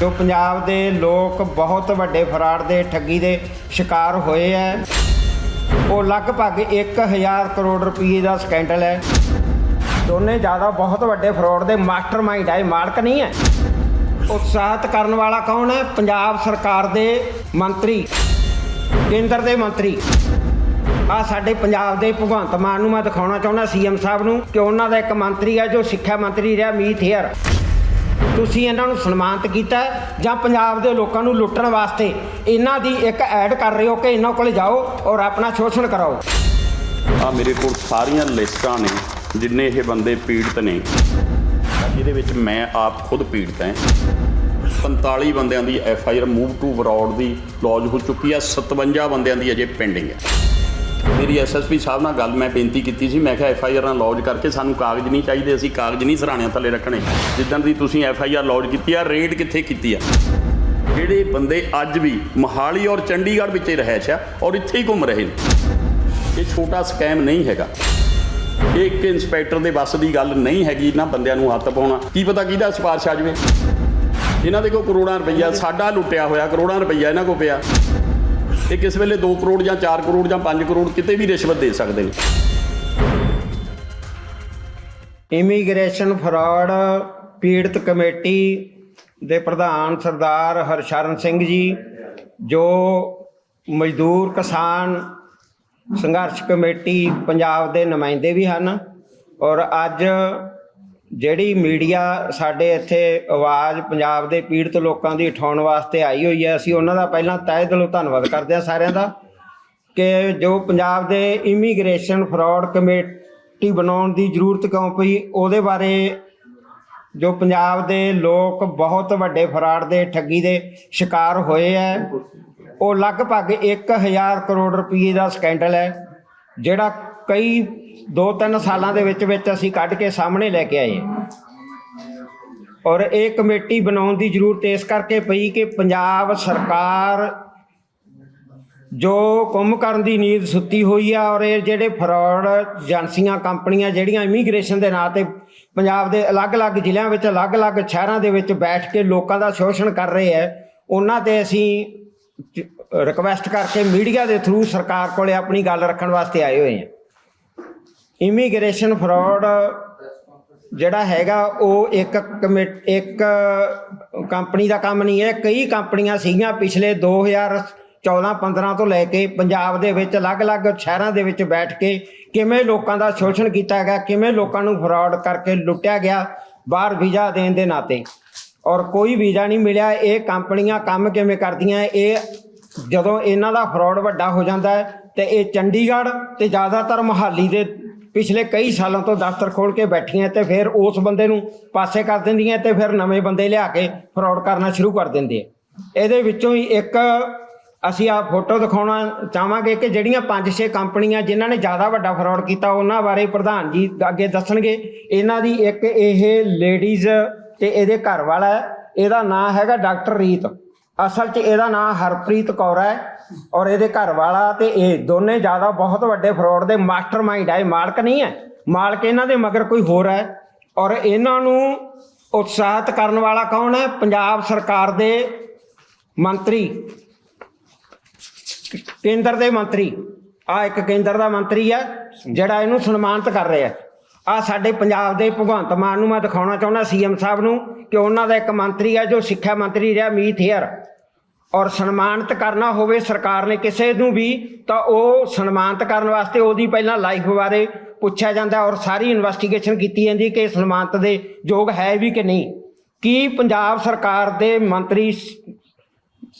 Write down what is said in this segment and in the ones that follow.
ਜੋ ਪੰਜਾਬ ਦੇ ਲੋਕ ਬਹੁਤ ਵੱਡੇ ਫਰਾਡ ਦੇ, ਠੱਗੀ ਦੇ ਸ਼ਿਕਾਰ ਹੋਏ ਐ। ਉਹ ਲਗਭਗ 1000 ਕਰੋੜ ਰੁਪਏ ਦਾ ਸਕੈਂਡਲ ਹੈ ਦੋਨੇ ਜ਼ਿਆਦਾ ਬਹੁਤ ਵੱਡੇ ਫਰਾਡ ਦੇ ਮਾਸਟਰਮਾਈਂਡ ਹੈ ਇਹ ਮਾਲਕ ਨਹੀਂ ਹੈ ਉਤਸ਼ਾਹਿਤ ਕਰਨ ਵਾਲਾ ਕੌਣ ਹੈ ਪੰਜਾਬ ਸਰਕਾਰ ਦੇ ਮੰਤਰੀ, ਕੇਂਦਰ ਦੇ ਮੰਤਰੀ। ਆ ਸਾਡੇ ਪੰਜਾਬ ਦੇ ਭਗਵੰਤ ਮਾਨ ਨੂੰ ਮੈਂ ਦਿਖਾਉਣਾ ਚਾਹੁੰਦਾ, ਸੀਐਮ ਸਾਹਿਬ ਨੂੰ, ਕਿ ਉਹਨਾਂ ਦਾ ਇੱਕ ਮੰਤਰੀ ਹੈ ਜੋ ਸਿੱਖਿਆ ਮੰਤਰੀ ਰਿਹਾ, ਮੀਤ ਹੇਅਰ। ਤੁਸੀਂ ਇਹਨਾਂ ਨੂੰ ਸਨਮਾਨਿਤ ਕੀਤਾ ਜਾਂ ਪੰਜਾਬ ਦੇ ਲੋਕਾਂ ਨੂੰ ਲੁੱਟਣ ਵਾਸਤੇ ਇਹਨਾਂ ਦੀ ਇੱਕ ਐਡ ਕਰ ਰਹੇ ਹੋ ਕਿ ਇਹਨਾਂ ਕੋਲ ਜਾਓ ਔਰ ਆਪਣਾ ਸ਼ੋਸ਼ਣ ਕਰਾਓ। ਆ ਮੇਰੇ ਕੋਲ ਸਾਰੀਆਂ ਲਿਸਟਾਂ ਨੇ ਜਿੰਨੇ ਇਹ ਬੰਦੇ ਪੀੜਤ ਨੇ। ਇਹਦੇ ਵਿੱਚ ਮੈਂ ਆਪ ਖੁਦ ਪੀੜਤ ਹਾਂ। 45 ਬੰਦਿਆਂ ਦੀ F I R move to abroad the lodge ਹੋ ਚੁੱਕੀ ਹੈ 57 ਬੰਦਿਆਂ ਦੀ ਅਜੇ ਪੈਂਡਿੰਗ ਹੈ। ਮੇਰੀ ਐਸਐਸਪੀ ਸਾਹਿਬ ਨਾਲ ਗੱਲ ਮੈਂ ਬੇਨਤੀ ਕੀਤੀ ਸੀ, ਮੈਂ ਕਿਹਾ ਐਫ ਆਈ ਆਰਾਂ ਲੌਜ ਕਰਕੇ ਸਾਨੂੰ ਕਾਗਜ਼ ਨਹੀਂ ਚਾਹੀਦੇ, ਅਸੀਂ ਕਾਗਜ਼ ਨਹੀਂ ਸਰਾਣਿਆਂ ਥੱਲੇ ਰੱਖਣੇ। ਜਿੱਦਾਂ ਦੀ ਤੁਸੀਂ ਐਫ ਆਈ ਆਰ ਲੌਜ ਕੀਤੀ ਆ ਰੇਡ ਕਿੱਥੇ ਕੀਤੀ ਆ? ਜਿਹੜੇ ਬੰਦੇ ਅੱਜ ਵੀ ਮੋਹਾਲੀ ਔਰ ਚੰਡੀਗੜ੍ਹ ਵਿੱਚ ਹੀ ਰਹਿਸ਼ ਆ, ਔਰ ਇੱਥੇ ਹੀ ਘੁੰਮ ਰਹੇ ਨੇ। ਇਹ ਛੋਟਾ ਸਕੈਮ ਨਹੀਂ ਹੈਗਾ। ਇਹ ਇੱਕ ਇੰਸਪੈਕਟਰ ਦੇ ਵੱਸ ਦੀ ਗੱਲ ਨਹੀਂ ਹੈਗੀ, ਇਹਨਾਂ ਬੰਦਿਆਂ ਨੂੰ ਹੱਥ ਪਾਉਣਾ। ਕੀ ਪਤਾ ਕਿਹਦਾ ਸਿਫਾਰਿਸ਼ ਆ ਜਾਵੇ? ਇਹਨਾਂ ਦੇ ਕੋਲ ਕਰੋੜਾਂ ਰੁਪਈਆ, ਸਾਡਾ ਲੁੱਟਿਆ ਹੋਇਆ, ਕਰੋੜਾਂ ਰੁਪਈਆ ਇਹਨਾਂ ਕੋਲ ਪਿਆ। ਇਹ ਕਿਸ ਵੇਲੇ 2 ਕਰੋੜ ਜਾਂ 4 ਕਰੋੜ ਜਾਂ 5 ਕਰੋੜ ਕਿਤੇ ਵੀ ਰਿਸ਼ਵਤ ਦੇ ਸਕਦੇ ਨੇ। ਇਮੀਗ੍ਰੇਸ਼ਨ ਫਰਾਡ ਪੀੜਤ ਕਮੇਟੀ ਦੇ ਪ੍ਰਧਾਨ ਸਰਦਾਰ ਹਰਸ਼ਰਨ ਸਿੰਘ ਜੀ, ਜੋ ਮਜ਼ਦੂਰ ਕਿਸਾਨ ਸੰਘਰਸ਼ ਕਮੇਟੀ ਪੰਜਾਬ ਦੇ ਨੁਮਾਇੰਦੇ ਵੀ ਹਨ ਔਰ ਅੱਜ ਜਿਹੜੀ ਮੀਡੀਆ ਸਾਡੇ ਇੱਥੇ ਆਵਾਜ਼ ਪੰਜਾਬ ਦੇ ਪੀੜਤ ਲੋਕਾਂ ਦੀ ਉਠਾਉਣ ਵਾਸਤੇ ਆਈ ਹੋਈ ਹੈ, ਅਸੀਂ ਉਹਨਾਂ ਦਾ ਪਹਿਲਾਂ ਤਹਿ ਦਿਲੋਂ ਧੰਨਵਾਦ ਕਰਦੇ ਹਾਂ ਸਾਰਿਆਂ ਦਾ ਕਿ ਜੋ ਪੰਜਾਬ ਦੇ ਇਮੀਗ੍ਰੇਸ਼ਨ ਫਰਾਡ ਕਮੇਟੀ ਬਣਾਉਣ ਦੀ ਜ਼ਰੂਰਤ ਕਿਉਂ ਪਈ, ਉਹਦੇ ਬਾਰੇ ਜੋ ਪੰਜਾਬ ਦੇ ਲੋਕ ਬਹੁਤ ਵੱਡੇ ਫਰਾਡ ਦੇ, ਠੱਗੀ ਦੇ ਸ਼ਿਕਾਰ ਹੋਏ ਹੈ, ਉਹ ਲਗਭਗ 1000 ਕਰੋੜ ਰੁਪਏ ਦਾ ਸਕੈਂਡਲ ਹੈ, ਜਿਹੜਾ ਕਈ 2-3 ਸਾਲਾਂ ਦੇ ਵਿੱਚ ਵਿੱਚ ਅਸੀਂ ਕੱਢ ਕੇ ਸਾਹਮਣੇ ਲੈ ਕੇ ਆਏ। ਹਾਂ ਔਰ ਇਹ ਕਮੇਟੀ ਬਣਾਉਣ ਦੀ ਜ਼ਰੂਰਤ ਇਸ ਕਰਕੇ ਪਈ ਕਿ ਪੰਜਾਬ ਸਰਕਾਰ ਜੋ ਕੰਮ ਕਰਨ ਦੀ ਨੀਂਦ ਸੁੱਤੀ ਹੋਈ ਆ ਔਰ ਇਹ ਜਿਹੜੇ ਫਰਾਡ ਏਜੰਸੀਆਂ, ਕੰਪਨੀਆਂ ਜਿਹੜੀਆਂ ਇਮੀਗ੍ਰੇਸ਼ਨ ਦੇ ਨਾਂ ਤੇ ਪੰਜਾਬ ਦੇ ਅਲੱਗ-ਅਲੱਗ ਜ਼ਿਲ੍ਹਿਆਂ ਵਿੱਚ, ਅਲੱਗ-ਅਲੱਗ ਸ਼ਹਿਰਾਂ ਦੇ ਵਿੱਚ ਬੈਠ ਕੇ ਲੋਕਾਂ ਦਾ ਸ਼ੋਸ਼ਣ ਕਰ ਰਹੇ ਹੈ ਉਹਨਾਂ ਤੇ ਅਸੀਂ ਰਿਕਵੈਸਟ ਕਰਕੇ ਮੀਡੀਆ ਦੇ ਥਰੂ ਸਰਕਾਰ ਕੋਲੇ ਆਪਣੀ ਗੱਲ ਰੱਖਣ ਵਾਸਤੇ ਆਏ ਹੋਏ ਹਾਂ ਇਮੀਗ੍ਰੇਸ਼ਨ ਫਰਾਡ ਜਿਹੜਾ ਹੈਗਾ, ਉਹ ਇੱਕ ਕਮੇ- ਇੱਕ ਕੰਪਨੀ ਦਾ ਕੰਮ ਨਹੀਂ ਹੈ। ਕਈ ਕੰਪਨੀਆਂ ਸੀਗੀਆਂ ਪਿਛਲੇ 2014-15 ਤੋਂ ਲੈ ਕੇ ਪੰਜਾਬ ਦੇ ਵਿੱਚ ਅਲੱਗ-ਅਲੱਗ ਸ਼ਹਿਰਾਂ ਦੇ ਵਿੱਚ ਬੈਠ ਕੇ ਕਿਵੇਂ ਲੋਕਾਂ ਦਾ ਸ਼ੋਸ਼ਣ ਕੀਤਾ ਗਿਆ, ਕਿਵੇਂ ਲੋਕਾਂ ਨੂੰ ਫਰਾਡ ਕਰਕੇ ਲੁੱਟਿਆ ਗਿਆ, ਬਾਹਰ ਵੀਜ਼ਾ ਦੇਣ ਦੇ ਨਾਤੇ। ਔਰ ਕੋਈ ਵੀਜ਼ਾ ਨਹੀਂ ਮਿਲਿਆ। ਇਹ ਕੰਪਨੀਆਂ ਕੰਮ ਕਿਵੇਂ ਕਰਦੀਆਂ? ਇਹ ਜਦੋਂ ਇਹਨਾਂ ਦਾ ਫਰਾਡ ਵੱਡਾ ਹੋ ਜਾਂਦਾ ਹੈ, ਤੇ ਇਹ ਚੰਡੀਗੜ੍ਹ ਤੇ ਜ਼ਿਆਦਾਤਰ ਮੁਹਾਲੀ ਦੇ ਪਿਛਲੇ ਕਈ ਸਾਲਾਂ ਤੋਂ ਦਫ਼ਤਰ ਖੋਲ ਕੇ ਬੈਠੀਆਂ ਤੇ ਫਿਰ ਉਸ ਬੰਦੇ ਨੂੰ ਪਾਸੇ ਕਰ ਦਿੰਦੀਆਂ ਤੇ ਫਿਰ ਨਵੇਂ ਬੰਦੇ ਲਿਆ ਕੇ ਫਰਾਡ ਕਰਨਾ ਸ਼ੁਰੂ ਕਰ ਦਿੰਦੇ ਆ। ਇਹਦੇ ਵਿੱਚੋਂ ਹੀ ਇੱਕ ਅਸੀਂ ਆ ਫੋਟੋ ਦਿਖਾਉਣਾ ਚਾਹਾਂਗੇ ਕਿ ਜਿਹੜੀਆਂ 5-6 ਕੰਪਨੀਆਂ ਜਿਨ੍ਹਾਂ ਨੇ ਜ਼ਿਆਦਾ ਵੱਡਾ ਫਰਾਡ ਕੀਤਾ, ਉਹਨਾਂ ਬਾਰੇ ਪ੍ਰਧਾਨ ਜੀ ਅੱਗੇ ਦੱਸਣਗੇ। ਇਹਨਾਂ ਦੀ ਇੱਕ ਇਹ ਲੇਡੀਜ਼ ਤੇ ਇਹਦੇ ਘਰ ਵਾਲਾ ਹੈ ਇਹਦਾ ਨਾਂ ਹੈਗਾ ਡਾਕਟਰ ਰੀਤ। ਅਸਲ 'ਚ ਇਹਦਾ ਨਾਂ ਹਰਪ੍ਰੀਤ ਕੌਰ ਹੈ। ਔਰ ਇਹਦੇ ਘਰ ਵਾਲਾ ਤੇ ਇਹ ਦੋਨੇ ਜ਼ਿਆਦਾ ਬਹੁਤ ਵੱਡੇ ਫਰਾਡ ਦੇ ਮਾਸਟਰਮਾਈਂਡ ਹੈ ਇਹ ਮਾਲਕ ਨਹੀਂ ਹੈ। ਮਾਲਕ ਇਹਨਾਂ ਦੇ ਮਗਰ ਕੋਈ ਹੋਰ ਹੈ। ਔਰ ਇਹਨਾਂ ਨੂੰ ਉਤਸ਼ਾਹਿਤ ਕਰਨ ਵਾਲਾ ਕੌਣ ਹੈ? ਪੰਜਾਬ ਸਰਕਾਰ ਦੇ ਮੰਤਰੀ। ਕੇਂਦਰ ਦੇ ਮੰਤਰੀ। ਆ ਇੱਕ ਕੇਂਦਰ ਦਾ ਮੰਤਰੀ ਹੈ, ਜਿਹੜਾ ਇਹਨੂੰ ਸਨਮਾਨਿਤ ਕਰ ਰਿਹਾ ਆ ਸਾਡੇ ਪੰਜਾਬ ਦੇ ਭਗਵੰਤ ਮਾਨ ਨੂੰ ਮੈਂ ਦਿਖਾਉਣਾ ਚਾਹੁੰਦਾ, ਸੀਐਮ ਸਾਹਿਬ ਨੂੰ, ਕਿ ਉਹਨਾਂ ਦਾ ਇੱਕ ਮੰਤਰੀ ਹੈ, ਜੋ ਸਿੱਖਿਆ ਮੰਤਰੀ ਰਿਹਾ, ਮੀਤ ਹੇਅਰ। ਔਰ ਸਨਮਾਨਿਤ ਕਰਨਾ ਹੋਵੇ ਸਰਕਾਰ ਨੇ ਕਿਸੇ ਨੂੰ ਵੀ, ਤਾਂ ਉਹ ਸਨਮਾਨਿਤ ਕਰਨ ਵਾਸਤੇ ਉਹਦੀ ਪਹਿਲਾਂ ਲਾਈਫ ਬਾਰੇ ਪੁੱਛਿਆ ਜਾਂਦਾ ਔਰ ਸਾਰੀ ਇਨਵੈਸਟੀਗੇਸ਼ਨ ਕੀਤੀ ਜਾਂਦੀ ਕਿ ਇਹ ਸਨਮਾਨਿਤ ਦੇ ਯੋਗ ਹੈ ਵੀ ਕਿ ਨਹੀਂ। ਕੀ ਪੰਜਾਬ ਸਰਕਾਰ ਦੇ ਮੰਤਰੀ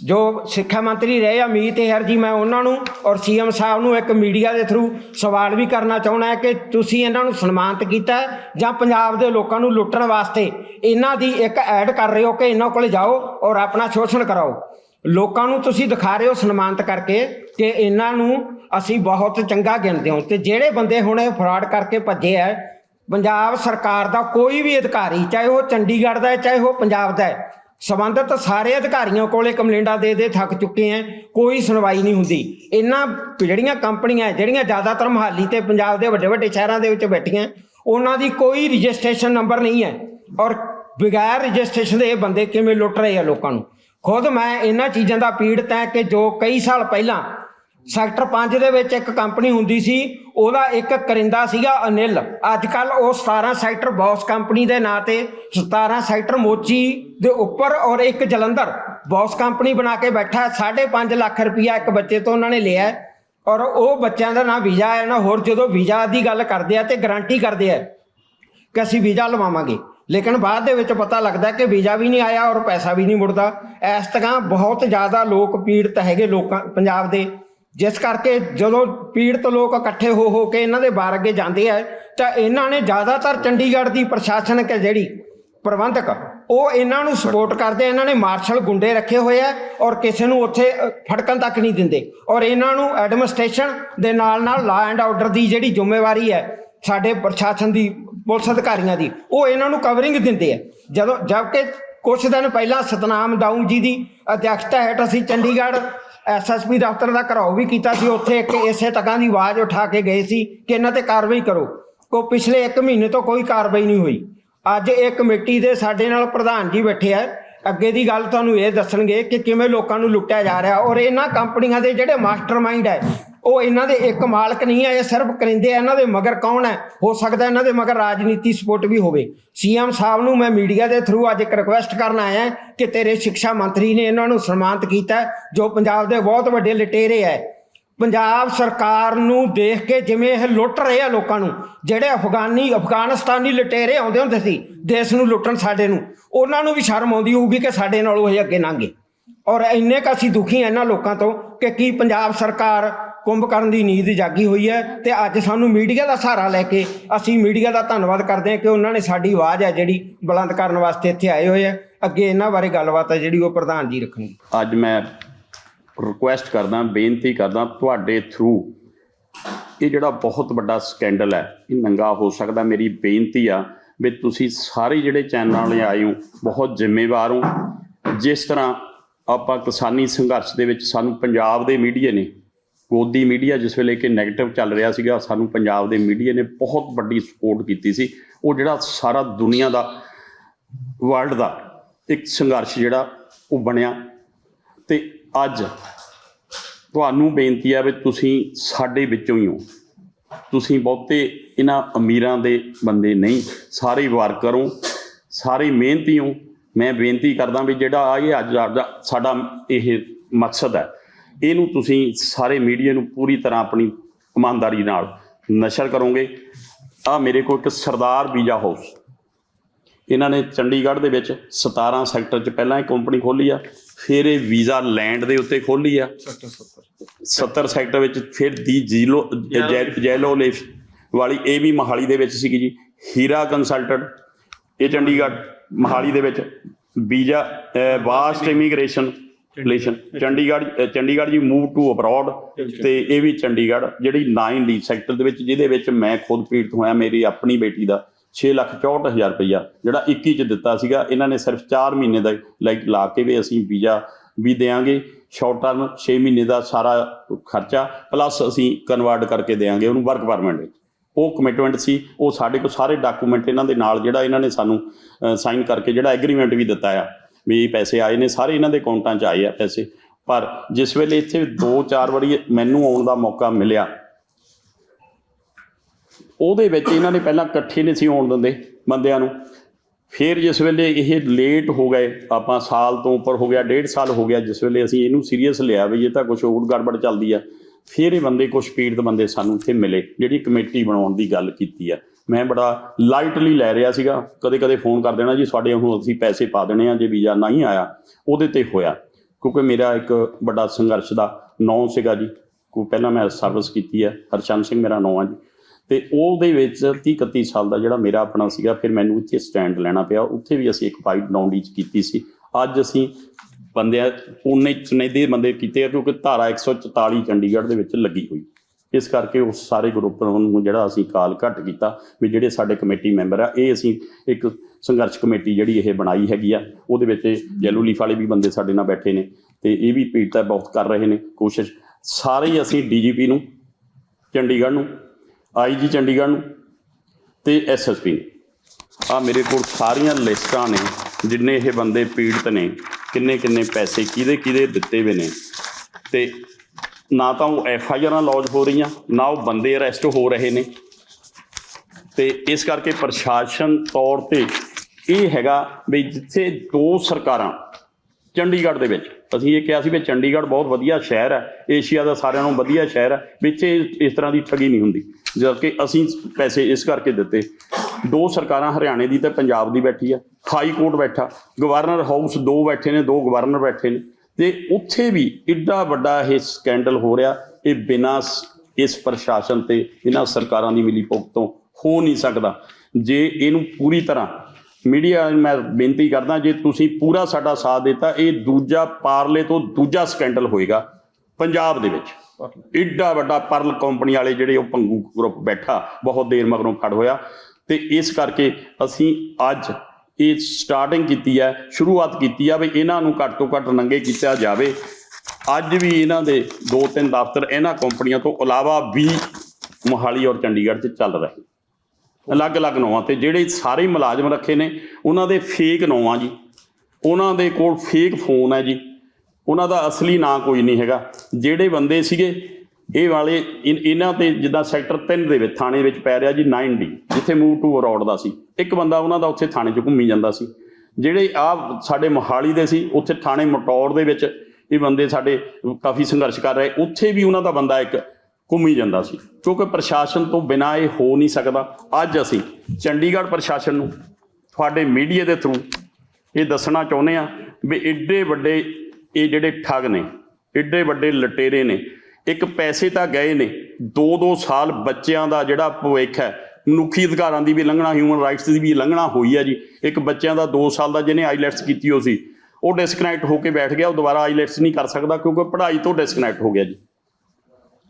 ਜੋ ਸਿੱਖਿਆ ਮੰਤਰੀ ਰਹੇ, ਅਮੀਤ ਹਰ ਜੀ, ਮੈਂ ਉਹਨਾਂ ਨੂੰ ਔਰ ਸੀਐਮ ਸਾਹਿਬ ਨੂੰ ਇੱਕ ਮੀਡੀਆ ਦੇ ਥਰੂ ਸਵਾਲ ਵੀ ਕਰਨਾ ਚਾਹੁੰਦਾ ਹੈ ਕਿ ਤੁਸੀਂ ਇਹਨਾਂ ਨੂੰ ਸਨਮਾਨਿਤ ਕੀਤਾ ਜਾਂ ਪੰਜਾਬ ਦੇ ਲੋਕਾਂ ਨੂੰ ਲੁੱਟਣ ਵਾਸਤੇ ਇਹਨਾਂ ਦੀ ਇੱਕ ਐਡ ਕਰ ਰਹੇ ਹੋ ਕਿ ਇਹਨਾਂ ਕੋਲ ਜਾਓ ਔਰ ਆਪਣਾ ਸ਼ੋਸ਼ਣ ਕਰਾਓ। ਲੋਕਾਂ ਨੂੰ ਤੁਸੀਂ ਦਿਖਾ ਰਹੇ ਹੋ ਸਨਮਾਨਿਤ ਕਰਕੇ ਕਿ ਇਹਨਾਂ ਨੂੰ ਅਸੀਂ ਬਹੁਤ ਚੰਗਾ ਗਿਣਦੇ ਹਾਂ ਤੇ ਜਿਹੜੇ ਬੰਦੇ ਹੁਣ ਇਹ ਫਰਾਡ ਕਰਕੇ ਭੱਜੇ ਆ, ਪੰਜਾਬ ਸਰਕਾਰ ਦਾ ਕੋਈ ਵੀ ਅਧਿਕਾਰੀ, ਚਾਹੇ ਉਹ ਚੰਡੀਗੜ੍ਹ ਦਾ ਹੈ, ਚਾਹੇ ਉਹ ਪੰਜਾਬ ਦਾ ਹੈ, ਸੰਬੰਧਿਤ ਸਾਰੇ ਅਧਿਕਾਰੀਆਂ ਕੋਲੇ ਕੰਪਲੇਂਟਾਂ ਦੇ ਦੇ ਥੱਕ ਚੁੱਕੇ ਆ, ਕੋਈ ਸੁਣਵਾਈ ਨਹੀਂ ਹੁੰਦੀ। ਇਹਨਾਂ ਜਿਹੜੀਆਂ ਕੰਪਨੀਆਂ ਜਿਹੜੀਆਂ ਜ਼ਿਆਦਾਤਰ ਮਹਾਲੀ ਤੇ ਪੰਜਾਬ ਦੇ ਵੱਡੇ ਵੱਡੇ ਸ਼ਹਿਰਾਂ ਦੇ ਵਿੱਚ ਬੈਠੀਆਂ, ਉਹਨਾਂ ਦੀ ਕੋਈ ਰਜਿਸਟ੍ਰੇਸ਼ਨ ਨੰਬਰ ਨਹੀਂ ਹੈ। ਔਰ ਬਗੈਰ ਰਜਿਸਟ੍ਰੇਸ਼ਨ ਦੇ ਇਹ ਬੰਦੇ ਕਿਵੇਂ ਲੁੱਟ ਰਹੇ ਆ ਲੋਕਾਂ ਨੂੰ? ਖੁਦ ਮੈਂ ਇਹਨਾਂ ਚੀਜ਼ਾਂ ਦਾ ਪੀੜਤ ਹੈ ਕਿ ਜੋ ਕਈ ਸਾਲ ਪਹਿਲਾਂ ਸੈਕਟਰ 5 ਦੇ ਵਿੱਚ ਇੱਕ ਕੰਪਨੀ ਹੁੰਦੀ ਸੀ, ਉਹਦਾ ਇੱਕ ਕਰਿੰਦਾ ਸੀਗਾ ਅਨਿਲ। ਅੱਜ ਕੱਲ ਉਹ 17 ਸੈਕਟਰ ਬੌਸ ਕੰਪਨੀ ਦੇ ਨਾਂ ਤੇ 17 ਸੈਕਟਰ ਮੋਚੀ ਦੇ ਉੱਪਰ ਔਰ ਇੱਕ ਜਲੰਧਰ ਬੌਸ ਕੰਪਨੀ ਬਣਾ ਕੇ ਬੈਠਾ 5.5 ਲੱਖ ਰੁਪਇਆ ਇੱਕ ਬੱਚੇ ਤੋਂ ਉਹਨਾਂ ਨੇ ਲਿਆ ਔਰ ਉਹ ਬੱਚਿਆਂ ਦਾ ਨਾ ਵੀਜ਼ਾ ਹੈ ਨਾ, ਹੋਰ ਜਦੋਂ ਵੀਜ਼ਾ ਦੀ ਗੱਲ ਕਰਦੇ ਆ ਤੇ ਗਾਰੰਟੀ ਕਰਦੇ ਆ ਕਿ ਅਸੀਂ ਵੀਜ਼ਾ ਲਵਾਵਾਂਗੇ। ਲੇਕਿਨ ਬਾਅਦ ਦੇ ਵਿੱਚ ਪਤਾ ਲੱਗਦਾ ਕਿ ਵੀਜ਼ਾ ਵੀ ਨਹੀਂ ਆਇਆ ਔਰ ਪੈਸਾ ਵੀ ਨਹੀਂ ਮੁੜਦਾ। ਇਸ ਤਰ੍ਹਾਂ ਬਹੁਤ ਜ਼ਿਆਦਾ ਲੋਕ ਪੀੜਤ ਹੈਗੇ ਲੋਕਾਂ, ਪੰਜਾਬ ਦੇ। ਜਿਸ ਕਰਕੇ ਜਦੋਂ ਪੀੜਤ ਲੋਕ ਇਕੱਠੇ ਹੋ ਹੋ ਕੇ ਇਹਨਾਂ ਦੇ ਬਾਰ ਅੱਗੇ ਜਾਂਦੇ ਆ, ਤਾਂ ਇਹਨਾਂ ਨੇ ਜ਼ਿਆਦਾਤਰ ਚੰਡੀਗੜ੍ਹ ਦੀ ਪ੍ਰਸ਼ਾਸਨਿਕ ਹੈ ਜਿਹੜੀ ਪ੍ਰਬੰਧਕ, ਉਹ ਇਹਨਾਂ ਨੂੰ ਸਪੋਰਟ ਕਰਦੇ ਇਹਨਾਂ ਨੇ ਮਾਰਸ਼ਲ ਗੁੰਡੇ ਰੱਖੇ ਹੋਏ ਆ ਔਰ ਕਿਸੇ ਨੂੰ ਉੱਥੇ ਫੜਕਣ ਤੱਕ ਨਹੀਂ ਦਿੰਦੇ। ਔਰ ਇਹਨਾਂ ਨੂੰ ਐਡਮਿਨਿਸਟ੍ਰੇਸ਼ਨ ਦੇ ਨਾਲ ਨਾਲ ਲਾ ਐਂਡ ਆਰਡਰ ਦੀ ਜਿਹੜੀ ਜ਼ਿੰਮੇਵਾਰੀ ਹੈ ਸਾਡੇ ਪ੍ਰਸ਼ਾਸਨ ਦੀ, ਪੁਲਿਸ ਅਧਿਕਾਰੀਆਂ ਦੀ, ਉਹ ਇਹਨਾਂ ਨੂੰ ਕਵਰਿੰਗ ਦਿੰਦੇ ਆ। ਜਦੋਂ, ਜਦਕਿ ਕੁਝ ਦਿਨ ਪਹਿਲਾਂ ਸਤਨਾਮ ਦਾਊ ਜੀ ਦੀ ਅਧਿਕਸ਼ਤਾ ਹੇਠ ਅਸੀਂ ਚੰਡੀਗੜ੍ਹ ਐਸਐਸਪੀ ਦਫ਼ਤਰ ਦਾ ਘਰਾਓ ਵੀ ਕੀਤਾ ਸੀ, ਉੱਥੇ ਇੱਕ ਇਸੇ ਤਕਾਂ ਦੀ ਆਵਾਜ਼ ਉਠਾ ਕੇ ਗਏ ਸੀ ਕਿ ਇਹਨਾਂ ਤੇ ਕਾਰਵਾਈ ਕਰੋ। ਕੋ ਪਿਛਲੇ 1 ਮਹੀਨੇ ਤੋਂ ਕੋਈ ਕਾਰਵਾਈ ਨਹੀਂ ਹੋਈ। ਅੱਜ ਇਹ ਕਮੇਟੀ ਦੇ ਸਾਡੇ ਨਾਲ ਪ੍ਰਧਾਨ ਜੀ ਬੈਠੇ ਆ। ਅੱਗੇ ਦੀ ਗੱਲ ਤੁਹਾਨੂੰ ਇਹ ਦੱਸਣਗੇ ਕਿ ਕਿਵੇਂ ਲੋਕਾਂ ਨੂੰ ਲੁੱਟਿਆ ਜਾ ਰਿਹਾ ਔਰ ਇਹਨਾਂ ਕੰਪਨੀਆਂ ਦੇ ਜਿਹੜੇ ਮਾਸਟਰਮਾਈਂਡ ਹੈ ਉਹ ਇਹਨਾਂ ਦੇ ਇੱਕ ਮਾਲਕ ਨਹੀਂ ਹੈ, ਇਹ ਸਿਰਫ ਕਰਿੰਦੇ ਆ, ਇਹਨਾਂ ਦੇ ਮਗਰ ਕੌਣ ਹੈ? ਹੋ ਸਕਦਾ ਇਹਨਾਂ ਦੇ ਮਗਰ ਰਾਜਨੀਤੀ ਸਪੋਰਟ ਵੀ ਹੋਵੇ। ਸੀਐਮ ਸਾਹਿਬ ਨੂੰ ਮੈਂ ਮੀਡੀਆ ਦੇ ਥਰੂ ਅੱਜ ਇੱਕ ਰਿਕੁਐਸਟ ਕਰਨ ਆਇਆ ਕਿ ਤੇਰੇ ਸਿੱਖਿਆ ਮੰਤਰੀ ਨੇ ਇਹਨਾਂ ਨੂੰ ਸਨਮਾਨਿਤ ਕੀਤਾ ਜੋ ਪੰਜਾਬ ਦੇ ਬਹੁਤ ਵੱਡੇ ਲਟੇਰੇ ਹੈ। ਪੰਜਾਬ ਸਰਕਾਰ ਨੂੰ ਦੇਖ ਕੇ ਜਿਵੇਂ ਇਹ ਲੁੱਟ ਰਹੇ ਆ ਲੋਕਾਂ ਨੂੰ, ਜਿਹੜੇ ਅਫਗਾਨੀ, ਅਫਗਾਨਿਸਤਾਨੀ ਲਟੇਰੇ ਆਉਂਦੇ ਹੁੰਦੇ ਸੀ, ਦੇਸ਼ ਨੂੰ ਲੁੱਟਣ ਸਾਡੇ ਨੂੰ, ਉਹਨਾਂ ਨੂੰ ਵੀ ਸ਼ਰਮ ਆਉਂਦੀ ਹੋਊਗੀ ਕਿ ਸਾਡੇ ਨਾਲੋਂ ਇਹ ਅੱਗੇ ਲੰਘੇ। ਔਰ ਇੰਨੇ ਕੁ ਅਸੀਂ ਦੁਖੀ ਆ ਇਹਨਾਂ ਲੋਕਾਂ ਤੋਂ ਕਿ ਕੀ ਪੰਜਾਬ ਸਰਕਾਰ ਕੁੰਭਕਰਨ ਦੀ ਨੀਂਦ ਜਾਗੀ ਹੋਈ ਹੈ ਤੇ ਅੱਜ ਸਾਨੂੰ ਮੀਡੀਆ ਦਾ ਸਹਾਰਾ ਲੈ ਕੇ ਅਸੀਂ ਮੀਡੀਆ ਦਾ ਧੰਨਵਾਦ ਕਰਦੇ ਹਾਂ ਕਿ ਉਹਨਾਂ ਨੇ ਸਾਡੀ ਆਵਾਜ਼ ਹੈ ਜਿਹੜੀ ਬੁਲੰਦ ਕਰਨ ਵਾਸਤੇ ਇੱਥੇ ਆਏ ਹੋਏ ਆ। ਅੱਗੇ ਇਹਨਾਂ ਬਾਰੇ ਗੱਲਬਾਤ ਹੈ ਜਿਹੜੀ ਉਹ ਪ੍ਰਧਾਨ ਜੀ ਰੱਖਣਗੇ। ਅੱਜ ਮੈਂ ਰਿਕੁਐਸਟ ਕਰਦਾ, ਬੇਨਤੀ ਕਰਦਾ ਤੁਹਾਡੇ ਥਰੂ ਇਹ ਜਿਹੜਾ ਬਹੁਤ ਵੱਡਾ ਸਕੈਂਡਲ ਹੈ, ਇਹ ਨੰਗਾ ਹੋ ਸਕਦਾ, ਮੇਰੀ ਬੇਨਤੀ ਆ ਵੀ ਤੁਸੀਂ ਸਾਰੇ ਜਿਹੜੇ ਚੈਨਲਾਂ ਵਾਲੇ ਆਏ ਹੋ, ਬਹੁਤ ਜ਼ਿੰਮੇਵਾਰ ਹੋ। ਜਿਸ ਤਰ੍ਹਾਂ ਆਪਾਂ ਕਿਸਾਨੀ ਸੰਘਰਸ਼ ਦੇ ਵਿੱਚ ਸਾਨੂੰ ਪੰਜਾਬ ਦੇ ਮੀਡੀਆ ਨੇ ਗੋਦੀ ਮੀਡੀਆ ਜਿਸ ਵੇਲੇ ਕਿ 네ਗੇਟਿਵ ਚੱਲ ਰਿਹਾ ਸੀਗਾ, ਸਾਨੂੰ ਪੰਜਾਬ ਦੇ ਮੀਡੀਆ ਨੇ ਬਹੁਤ ਵੱਡੀ ਸਪੋਰਟ ਕੀਤੀ ਸੀ। ਉਹ ਜਿਹੜਾ ਸਾਰਾ ਦੁਨੀਆ ਦਾ ਵਰਲਡ ਦਾ ਇੱਕ ਸੰਘਰਸ਼ ਜਿਹੜਾ ਉਹ ਬਣਿਆ। ਤੇ ਅੱਜ ਤੁਹਾਨੂੰ ਬੇਨਤੀ ਆ ਵੀ ਤੁਸੀਂ ਸਾਡੇ ਵਿੱਚੋਂ ਹੀ ਹੋ। ਤੁਸੀਂ ਬਹੁਤੇ ਇਹਨਾਂ ਅਮੀਰਾਂ ਦੇ ਬੰਦੇ ਨਹੀਂ। ਸਾਰੇ ਵਰਕਰ ਹੋ ਸਾਰੇ ਮਿਹਨਤੀ ਹੋ। ਮੈਂ ਬੇਨਤੀ ਕਰਦਾ ਵੀ ਜਿਹੜਾ ਆ ਇਹ ਅੱਜ ਦਾ ਸਾਡਾ ਇਹ ਮਕਸਦ ਹੈ ਇਹਨੂੰ ਤੁਸੀਂ ਸਾਰੇ ਮੀਡੀਆ ਨੂੰ ਪੂਰੀ ਤਰ੍ਹਾਂ ਆਪਣੀ ਇਮਾਨਦਾਰੀ ਨਾਲ ਨਸ਼ਰ ਕਰੋਗੇ। ਆ ਮੇਰੇ ਕੋਲ ਇੱਕ ਸਰਦਾਰ ਵੀਜ਼ਾ ਹਾਊਸ। ਇਹਨਾਂ ਨੇ ਚੰਡੀਗੜ੍ਹ ਦੇ ਵਿੱਚ 17 ਸੈਕਟਰ 'ਚ ਪਹਿਲਾਂ ਇਹ ਕੰਪਨੀ ਖੋਲੀ ਆ ਫਿਰ ਇਹ ਵੀਜ਼ਾ ਲੈਂਡ ਦੇ ਉੱਤੇ ਖੋਲੀ ਆ। 70 ਸੈਕਟਰ ਵਿੱਚ ਫਿਰ ਦੀ ਜ਼ੀਲੋ ਜੈ- ਜੈਲੋ ਲੇਫ ਵਾਲੀ ਇਹ ਵੀ ਮਹਾਲੀ ਦੇ ਵਿੱਚ ਸੀਗੀ ਜੀ। ਹੀਰਾ ਕੰਸਲਟੈਂਟ ਇਹ ਚੰਡੀਗੜ੍ਹ ਮਹਾਲੀ ਦੇ ਵਿੱਚ visa vast immigration relation Chandigarh Chandigarh ਜੀ ਮੂਵ ਟੂ ਅਬਰੋਡ ਤੇ ਇਹ ਵੀ ਚੰਡੀਗੜ੍ਹ ਜਿਹੜੀ 9 ਡੀ ਸੈਕਟਰ ਦੇ ਵਿੱਚ ਜਿਹਦੇ ਵਿੱਚ ਮੈਂ ਖੁਦ ਪੀੜਤ ਹੋਇਆ ਮੇਰੀ ਆਪਣੀ ਬੇਟੀ ਦਾ 6 ਲੱਖ 64 ਹਜ਼ਾਰ ਰੁਪਈਆ ਜਿਹੜਾ 21 ਚ ਦਿੱਤਾ ਸੀਗਾ ਇਹਨਾਂ ਨੇ ਸਿਰਫ 4 ਮਹੀਨੇ ਦਾ ਲਾਈਕ ਲਾ ਕੇ ਵੀ ਅਸੀਂ ਵੀਜ਼ਾ ਵੀ ਦੇਾਂਗੇ ਸ਼ਾਰਟ ਟਰਮ 6 ਮਹੀਨੇ ਦਾ ਸਾਰਾ ਖਰਚਾ ਪਲੱਸ ਅਸੀਂ ਕਨਵਰਟ ਕਰਕੇ ਦੇਾਂਗੇ ਉਹਨੂੰ ਵਰਕ ਪਰਮਿਟ ਵਿੱਚ। ਉਹ ਕਮਿਟਮੈਂਟ ਸੀ ਉਹ ਸਾਡੇ ਕੋਲ ਸਾਰੇ ਡਾਕੂਮੈਂਟ ਇਹਨਾਂ ਦੇ ਨਾਲ ਜਿਹੜਾ ਇਹਨਾਂ ਨੇ ਸਾਨੂੰ ਸਾਈਨ ਕਰਕੇ ਜਿਹੜਾ ਐਗਰੀਮੈਂਟ ਵੀ ਦਿੱਤਾ ਆ। ਵੀ ਪੈਸੇ ਆਏ ਨੇ, ਸਾਰੇ ਇਹਨਾਂ ਦੇ ਅਕਾਊਂਟਾਂ 'ਚ ਆਏ ਆ ਪੈਸੇ। ਪਰ ਜਿਸ ਵੇਲੇ ਇੱਥੇ 2-4 ਵਾਰੀ ਮੈਨੂੰ ਆਉਣ ਦਾ ਮੌਕਾ ਮਿਲਿਆ, ਉਹਦੇ ਵਿੱਚ ਇਹਨਾਂ ਨੇ ਪਹਿਲਾਂ ਇਕੱਠੇ ਨਹੀਂ ਸੀ ਆਉਣ ਦਿੰਦੇ ਬੰਦਿਆਂ ਨੂੰ। ਫਿਰ ਜਿਸ ਵੇਲੇ ਇਹ ਲੇਟ ਹੋ ਗਏ, ਆਪਾਂ ਸਾਲ ਤੋਂ ਉੱਪਰ ਹੋ ਗਿਆ, ਡੇਢ ਸਾਲ ਹੋ ਗਿਆ, ਜਿਸ ਵੇਲੇ ਅਸੀਂ ਇਹਨੂੰ ਸੀਰੀਅਸ ਲਿਆ ਵੀ ਇਹ ਤਾਂ ਕੁਝ ਹੋਰ ਗੜਬੜ ਚੱਲਦੀ ਆ। ਫਿਰ ਇਹ ਬੰਦੇ ਕੁਝ ਪੀੜਤ ਬੰਦੇ ਸਾਨੂੰ ਇੱਥੇ ਮਿਲੇ, ਜਿਹੜੀ ਕਮੇਟੀ ਬਣਾਉਣ ਦੀ ਗੱਲ ਕੀਤੀ ਆ। ਮੈਂ ਬੜਾ ਲਾਈਟਲੀ ਲੈ ਰਿਹਾ ਸੀਗਾ ਕਦੇ ਕਦੇ ਫੋਨ ਕਰ ਦੇਣਾ ਜੀ, ਸਾਡੇ ਹੁਣ ਅਸੀਂ ਪੈਸੇ ਪਾ ਦੇਣੇ ਆ, ਜੇ ਵੀਜ਼ਾ ਨਹੀਂ ਆਇਆ, ਉਹਦੇ ਤੇ ਹੋਇਆ। ਕਿਉਂਕਿ ਮੇਰਾ ਇੱਕ ਵੱਡਾ ਸੰਘਰਸ਼ ਦਾ ਨਾਂ ਸੀਗਾ ਜੀ, ਕੋ ਪਹਿਲਾਂ ਮੈਂ ਸਰਵਿਸ ਕੀਤੀ ਹੈ ਹਰਚੰਦ ਸਿੰਘ ਮੇਰਾ ਨਾਂ ਆ ਜੀ। ਤੇ ਉਹਦੇ ਵਿੱਚ 30 31 ਸਾਲ ਦਾ ਜਿਹੜਾ ਮੇਰਾ ਆਪਣਾ ਸੀਗਾ, ਫਿਰ ਮੈਨੂੰ ਇੱਥੇ ਸਟੈਂਡ ਲੈਣਾ ਪਿਆ, ਉੱਥੇ ਵੀ ਅਸੀਂ ਇੱਕ ਫਾਈਟ ਡਾਊਨਡੀ ਚ ਕੀਤੀ ਸੀ। ਅੱਜ ਅਸੀਂ ਬੰਦਿਆਂ ਉਨੇ ਚਨੇ ਦੇ ਬੰਦੇ ਕੀਤੇ ਆ, ਕਿਉਂਕਿ ਧਾਰਾ 144 ਚੰਡੀਗੜ੍ਹ ਦੇ ਵਿੱਚ ਲੱਗੀ ਹੋਈ। ਇਸ ਕਰਕੇ ਉਸ ਸਾਰੇ ਗਰੁੱਪ ਨੂੰ ਜਿਹੜਾ ਅਸੀਂ ਕਾਲ ਘੱਟ ਕੀਤਾ ਵੀ ਜਿਹੜੇ ਸਾਡੇ ਕਮੇਟੀ ਮੈਂਬਰ ਆ, ਇਹ ਅਸੀਂ ਇੱਕ ਸੰਘਰਸ਼ ਕਮੇਟੀ ਜਿਹੜੀ ਇਹ ਬਣਾਈ ਹੈਗੀ ਆ, ਉਹਦੇ ਵਿੱਚ ਜੈਲੂ ਲੀਫ ਵਾਲੇ ਵੀ ਬੰਦੇ ਸਾਡੇ ਨਾਲ ਬੈਠੇ ਨੇ, ਤੇ ਇਹ ਵੀ ਪੀੜਤਾ ਬਹੁਤ ਕਰ ਰਹੇ ਨੇ, ਕੋਸ਼ਿਸ਼ ਸਾਰੇ ਹੀ ਅਸੀਂ ਡੀਜੀਪੀ ਨੂੰ, ਚੰਡੀਗੜ੍ਹ ਨੂੰ ਆਈਜੀ ਚੰਡੀਗੜ੍ਹ ਨੂੰ, ਤੇ ਐਸਐਸਪੀ ਨੂੰ। ਆ ਮੇਰੇ ਕੋਲ ਸਾਰੀਆਂ ਲਿਸਟਾਂ ਨੇ ਜਿੰਨੇ ਇਹ ਬੰਦੇ ਪੀੜਤ ਨੇ ਕਿੰਨੇ ਕਿੰਨੇ ਪੈਸੇ ਕਿਹਦੇ ਕਿਹਦੇ ਦਿੱਤੇ ਹੋਏ ਨੇ। ਤੇ ਨਾ ਤਾਂ ਉਹ ਐਫ ਆਈ ਆਰਾਂ ਲੌਜ ਹੋ ਰਹੀਆਂ, ਨਾ ਉਹ ਬੰਦੇ ਅਰੈਸਟ ਹੋ ਰਹੇ ਨੇ। ਤੇ ਇਸ ਕਰਕੇ ਪ੍ਰਸ਼ਾਸਨ ਤੌਰ ਤੇ ਇਹ ਹੈਗਾ ਵੀ ਜਿੱਥੇ ਦੋ ਸਰਕਾਰਾਂ, ਚੰਡੀਗੜ੍ਹ ਦੇ ਵਿੱਚ ਅਸੀਂ ਇਹ ਕਿਹਾ ਸੀ ਵੀ ਚੰਡੀਗੜ੍ਹ ਬਹੁਤ ਵਧੀਆ ਸ਼ਹਿਰ ਹੈ, ਏਸ਼ੀਆ ਦਾ ਸਾਰਿਆਂ ਨੂੰ ਵਧੀਆ ਸ਼ਹਿਰ ਹੈ, ਵਿੱਚ ਇਹ- ਇਸ ਤਰ੍ਹਾਂ ਦੀ ਠੱਗੀ ਨਹੀਂ ਹੁੰਦੀ, ਜਦਕਿ ਅਸੀਂ ਪੈਸੇ ਇਸ ਕਰਕੇ ਦਿੱਤੇ। ਦੋ ਸਰਕਾਰਾਂ ਹਰਿਆਣੇ ਦੀ ਤੇ ਪੰਜਾਬ ਦੀ ਬੈਠੀ ਆ, ਹਾਈ ਕੋਰਟ ਬੈਠਾ, ਗਵਰਨਰ ਹਾਊਸ ਦੋ ਬੈਠੇ ਨੇ, ਦੋ ਗਵਰਨਰ ਬੈਠੇ ਨੇ, ਤੇ ਉੱਥੇ ਵੀ ਇੱਡਾ ਵੱਡਾ ਇਹ ਸਕੈਂਡਲ ਹੋ ਰਿਹਾ, ਇਹ ਬਿਨਾਂ ਇਸ ਪ੍ਰਸ਼ਾਸਨ ਤੇ, ਇਹਨਾਂ ਸਰਕਾਰਾਂ ਦੀ ਮਿਲੀ ਭੁਗਤ ਤੋਂ ਹੋ ਨਹੀਂ ਸਕਦਾ। ਜੇ ਇਹਨੂੰ ਪੂਰੀ ਤਰ੍ਹਾਂ ਮੀਡੀਆ ਮੈਂ ਬੇਨਤੀ ਕਰਦਾ ਜੇ ਤੁਸੀਂ ਪੂਰਾ ਸਾਡਾ ਸਾਥ ਦਿੱਤਾ, ਇਹ ਦੂਜਾ ਪਾਰਲੇ ਤੋਂ ਦੂਜਾ ਸਕੈਂਡਲ ਹੋਏਗਾ ਪੰਜਾਬ ਦੇ ਵਿੱਚ। ਏਡਾ ਵੱਡਾ ਪਰਲ ਕੰਪਨੀ ਵਾਲੇ ਜਿਹੜੇ ਉਹ ਪੰਗੂ ਗਰੁੱਪ ਬੈਠਾ, ਬਹੁਤ ਦੇਰ ਮਗਰੋਂ ਫੜ ਹੋਇਆ। ਤੇ ਇਸ ਕਰਕੇ ਅਸੀਂ ਅੱਜ ਇਹ ਸਟਾਰਟਿੰਗ ਕੀਤੀ ਹੈ, ਸ਼ੁਰੂਆਤ ਕੀਤੀ ਆ ਵੀ ਇਹਨਾਂ ਨੂੰ ਘੱਟ ਤੋਂ ਘੱਟ ਨੰਗੇ ਕੀਤਾ ਜਾਵੇ। ਅੱਜ ਵੀ ਇਹਨਾਂ ਦੇ ਦੋ ਤਿੰਨ ਦਫ਼ਤਰ ਇਹਨਾਂ ਕੰਪਨੀਆਂ ਤੋਂ ਇਲਾਵਾ ਵੀ ਮੋਹਾਲੀ ਔਰ ਚੰਡੀਗੜ੍ਹ 'ਚ ਚੱਲ ਰਹੇ। ਅਲੱਗ-ਅਲੱਗ ਨੌਵਾਂ ਤੇ ਜਿਹੜੇ ਸਾਰੇ ਮੁਲਾਜ਼ਮ ਰੱਖੇ ਨੇ, ਉਹਨਾਂ ਦੇ ਫੇਕ ਨੌਵਾਂ ਜੀ। ਉਹਨਾਂ ਦੇ ਕੋਲ ਫੇਕ ਫੋਨ ਹੈ ਜੀ। ਉਹਨਾਂ ਦਾ ਅਸਲੀ ਨਾਂ ਕੋਈ ਨਹੀਂ ਹੈਗਾ। ਜਿਹੜੇ ਬੰਦੇ ਸੀਗੇ, ਇਹ ਵਾਲੇ ਇਨ- ਇਹਨਾਂ ਤੇ ਜਿੱਦਾਂ ਸੈਕਟਰ 3 ਦੇ ਵਿੱਚ, ਥਾਣੇ ਵਿੱਚ ਪੈ ਰਿਹਾ ਜੀ 9D ਜਿੱਥੇ ਮੂਵ ਟੂ ਰੋਡ ਦਾ ਸੀ। ਇੱਕ ਬੰਦਾ ਉਹਨਾਂ ਦਾ ਉੱਥੇ ਥਾਣੇ 'ਚ ਘੁੰਮੀ ਜਾਂਦਾ ਸੀ। ਜਿਹੜੇ ਆ ਸਾਡੇ ਮੋਹਾਲੀ ਦੇ ਸੀ, ਉੱਥੇ ਥਾਣੇ ਮਟੌਰ ਦੇ ਵਿੱਚ ਇਹ ਬੰਦੇ ਸਾਡੇ ਕਾਫੀ ਸੰਘਰਸ਼ ਕਰ ਰਹੇ। ਉੱਥੇ ਵੀ ਉਹਨਾਂ ਦਾ ਬੰਦਾ ਇੱਕ ਘੁੰਮੀ ਜਾਂਦਾ ਸੀ। ਕਿਉਂਕਿ ਪ੍ਰਸ਼ਾਸਨ ਤੋਂ ਬਿਨਾਂ ਇਹ ਹੋ ਨਹੀਂ ਸਕਦਾ। ਅੱਜ ਅਸੀਂ ਚੰਡੀਗੜ੍ਹ ਪ੍ਰਸ਼ਾਸਨ ਨੂੰ, ਤੁਹਾਡੇ ਮੀਡੀਆ ਦੇ ਥਰੂ ਇਹ ਦੱਸਣਾ ਚਾਹੁੰਦੇ ਆ ਵੀ ਐਡੇ ਵੱਡੇ ਇਹ ਜਿਹੜੇ ਠੱਗ ਨੇ, ਏਡੇ ਵੱਡੇ ਲਟੇਰੇ ਨੇ, ਇੱਕ ਪੈਸੇ ਤਾਂ ਗਏ ਨੇ 2-2 ਸਾਲ ਬੱਚਿਆਂ ਦਾ ਜਿਹੜਾ ਭਵਿੱਖ ਹੈ, ਮਨੁੱਖੀ ਅਧਿਕਾਰਾਂ ਦੀ ਵੀ ਲੰਘਣਾ ਹਿਊਮਨ ਰਾਈਟਸ ਦੀ ਵੀ ਲੰਘਣਾ ਹੋਈ ਹੈ ਜੀ। ਇੱਕ ਬੱਚਿਆਂ ਦਾ 2 ਸਾਲ ਦਾ ਜਿਹਨੇ ਆਈਲੈਟਸ ਕੀਤੀ ਹੋ ਸੀ, ਉਹ ਡਿਸਕਨੈਕਟ ਹੋ ਕੇ ਬੈਠ ਗਿਆ, ਉਹ ਦੁਬਾਰਾ ਆਈਲੈਟਸ ਨਹੀਂ ਕਰ ਸਕਦਾ ਕਿਉਂਕਿ ਪੜ੍ਹਾਈ ਤੋਂ ਡਿਸਕਨੈਕਟ ਹੋ ਗਿਆ ਜੀ।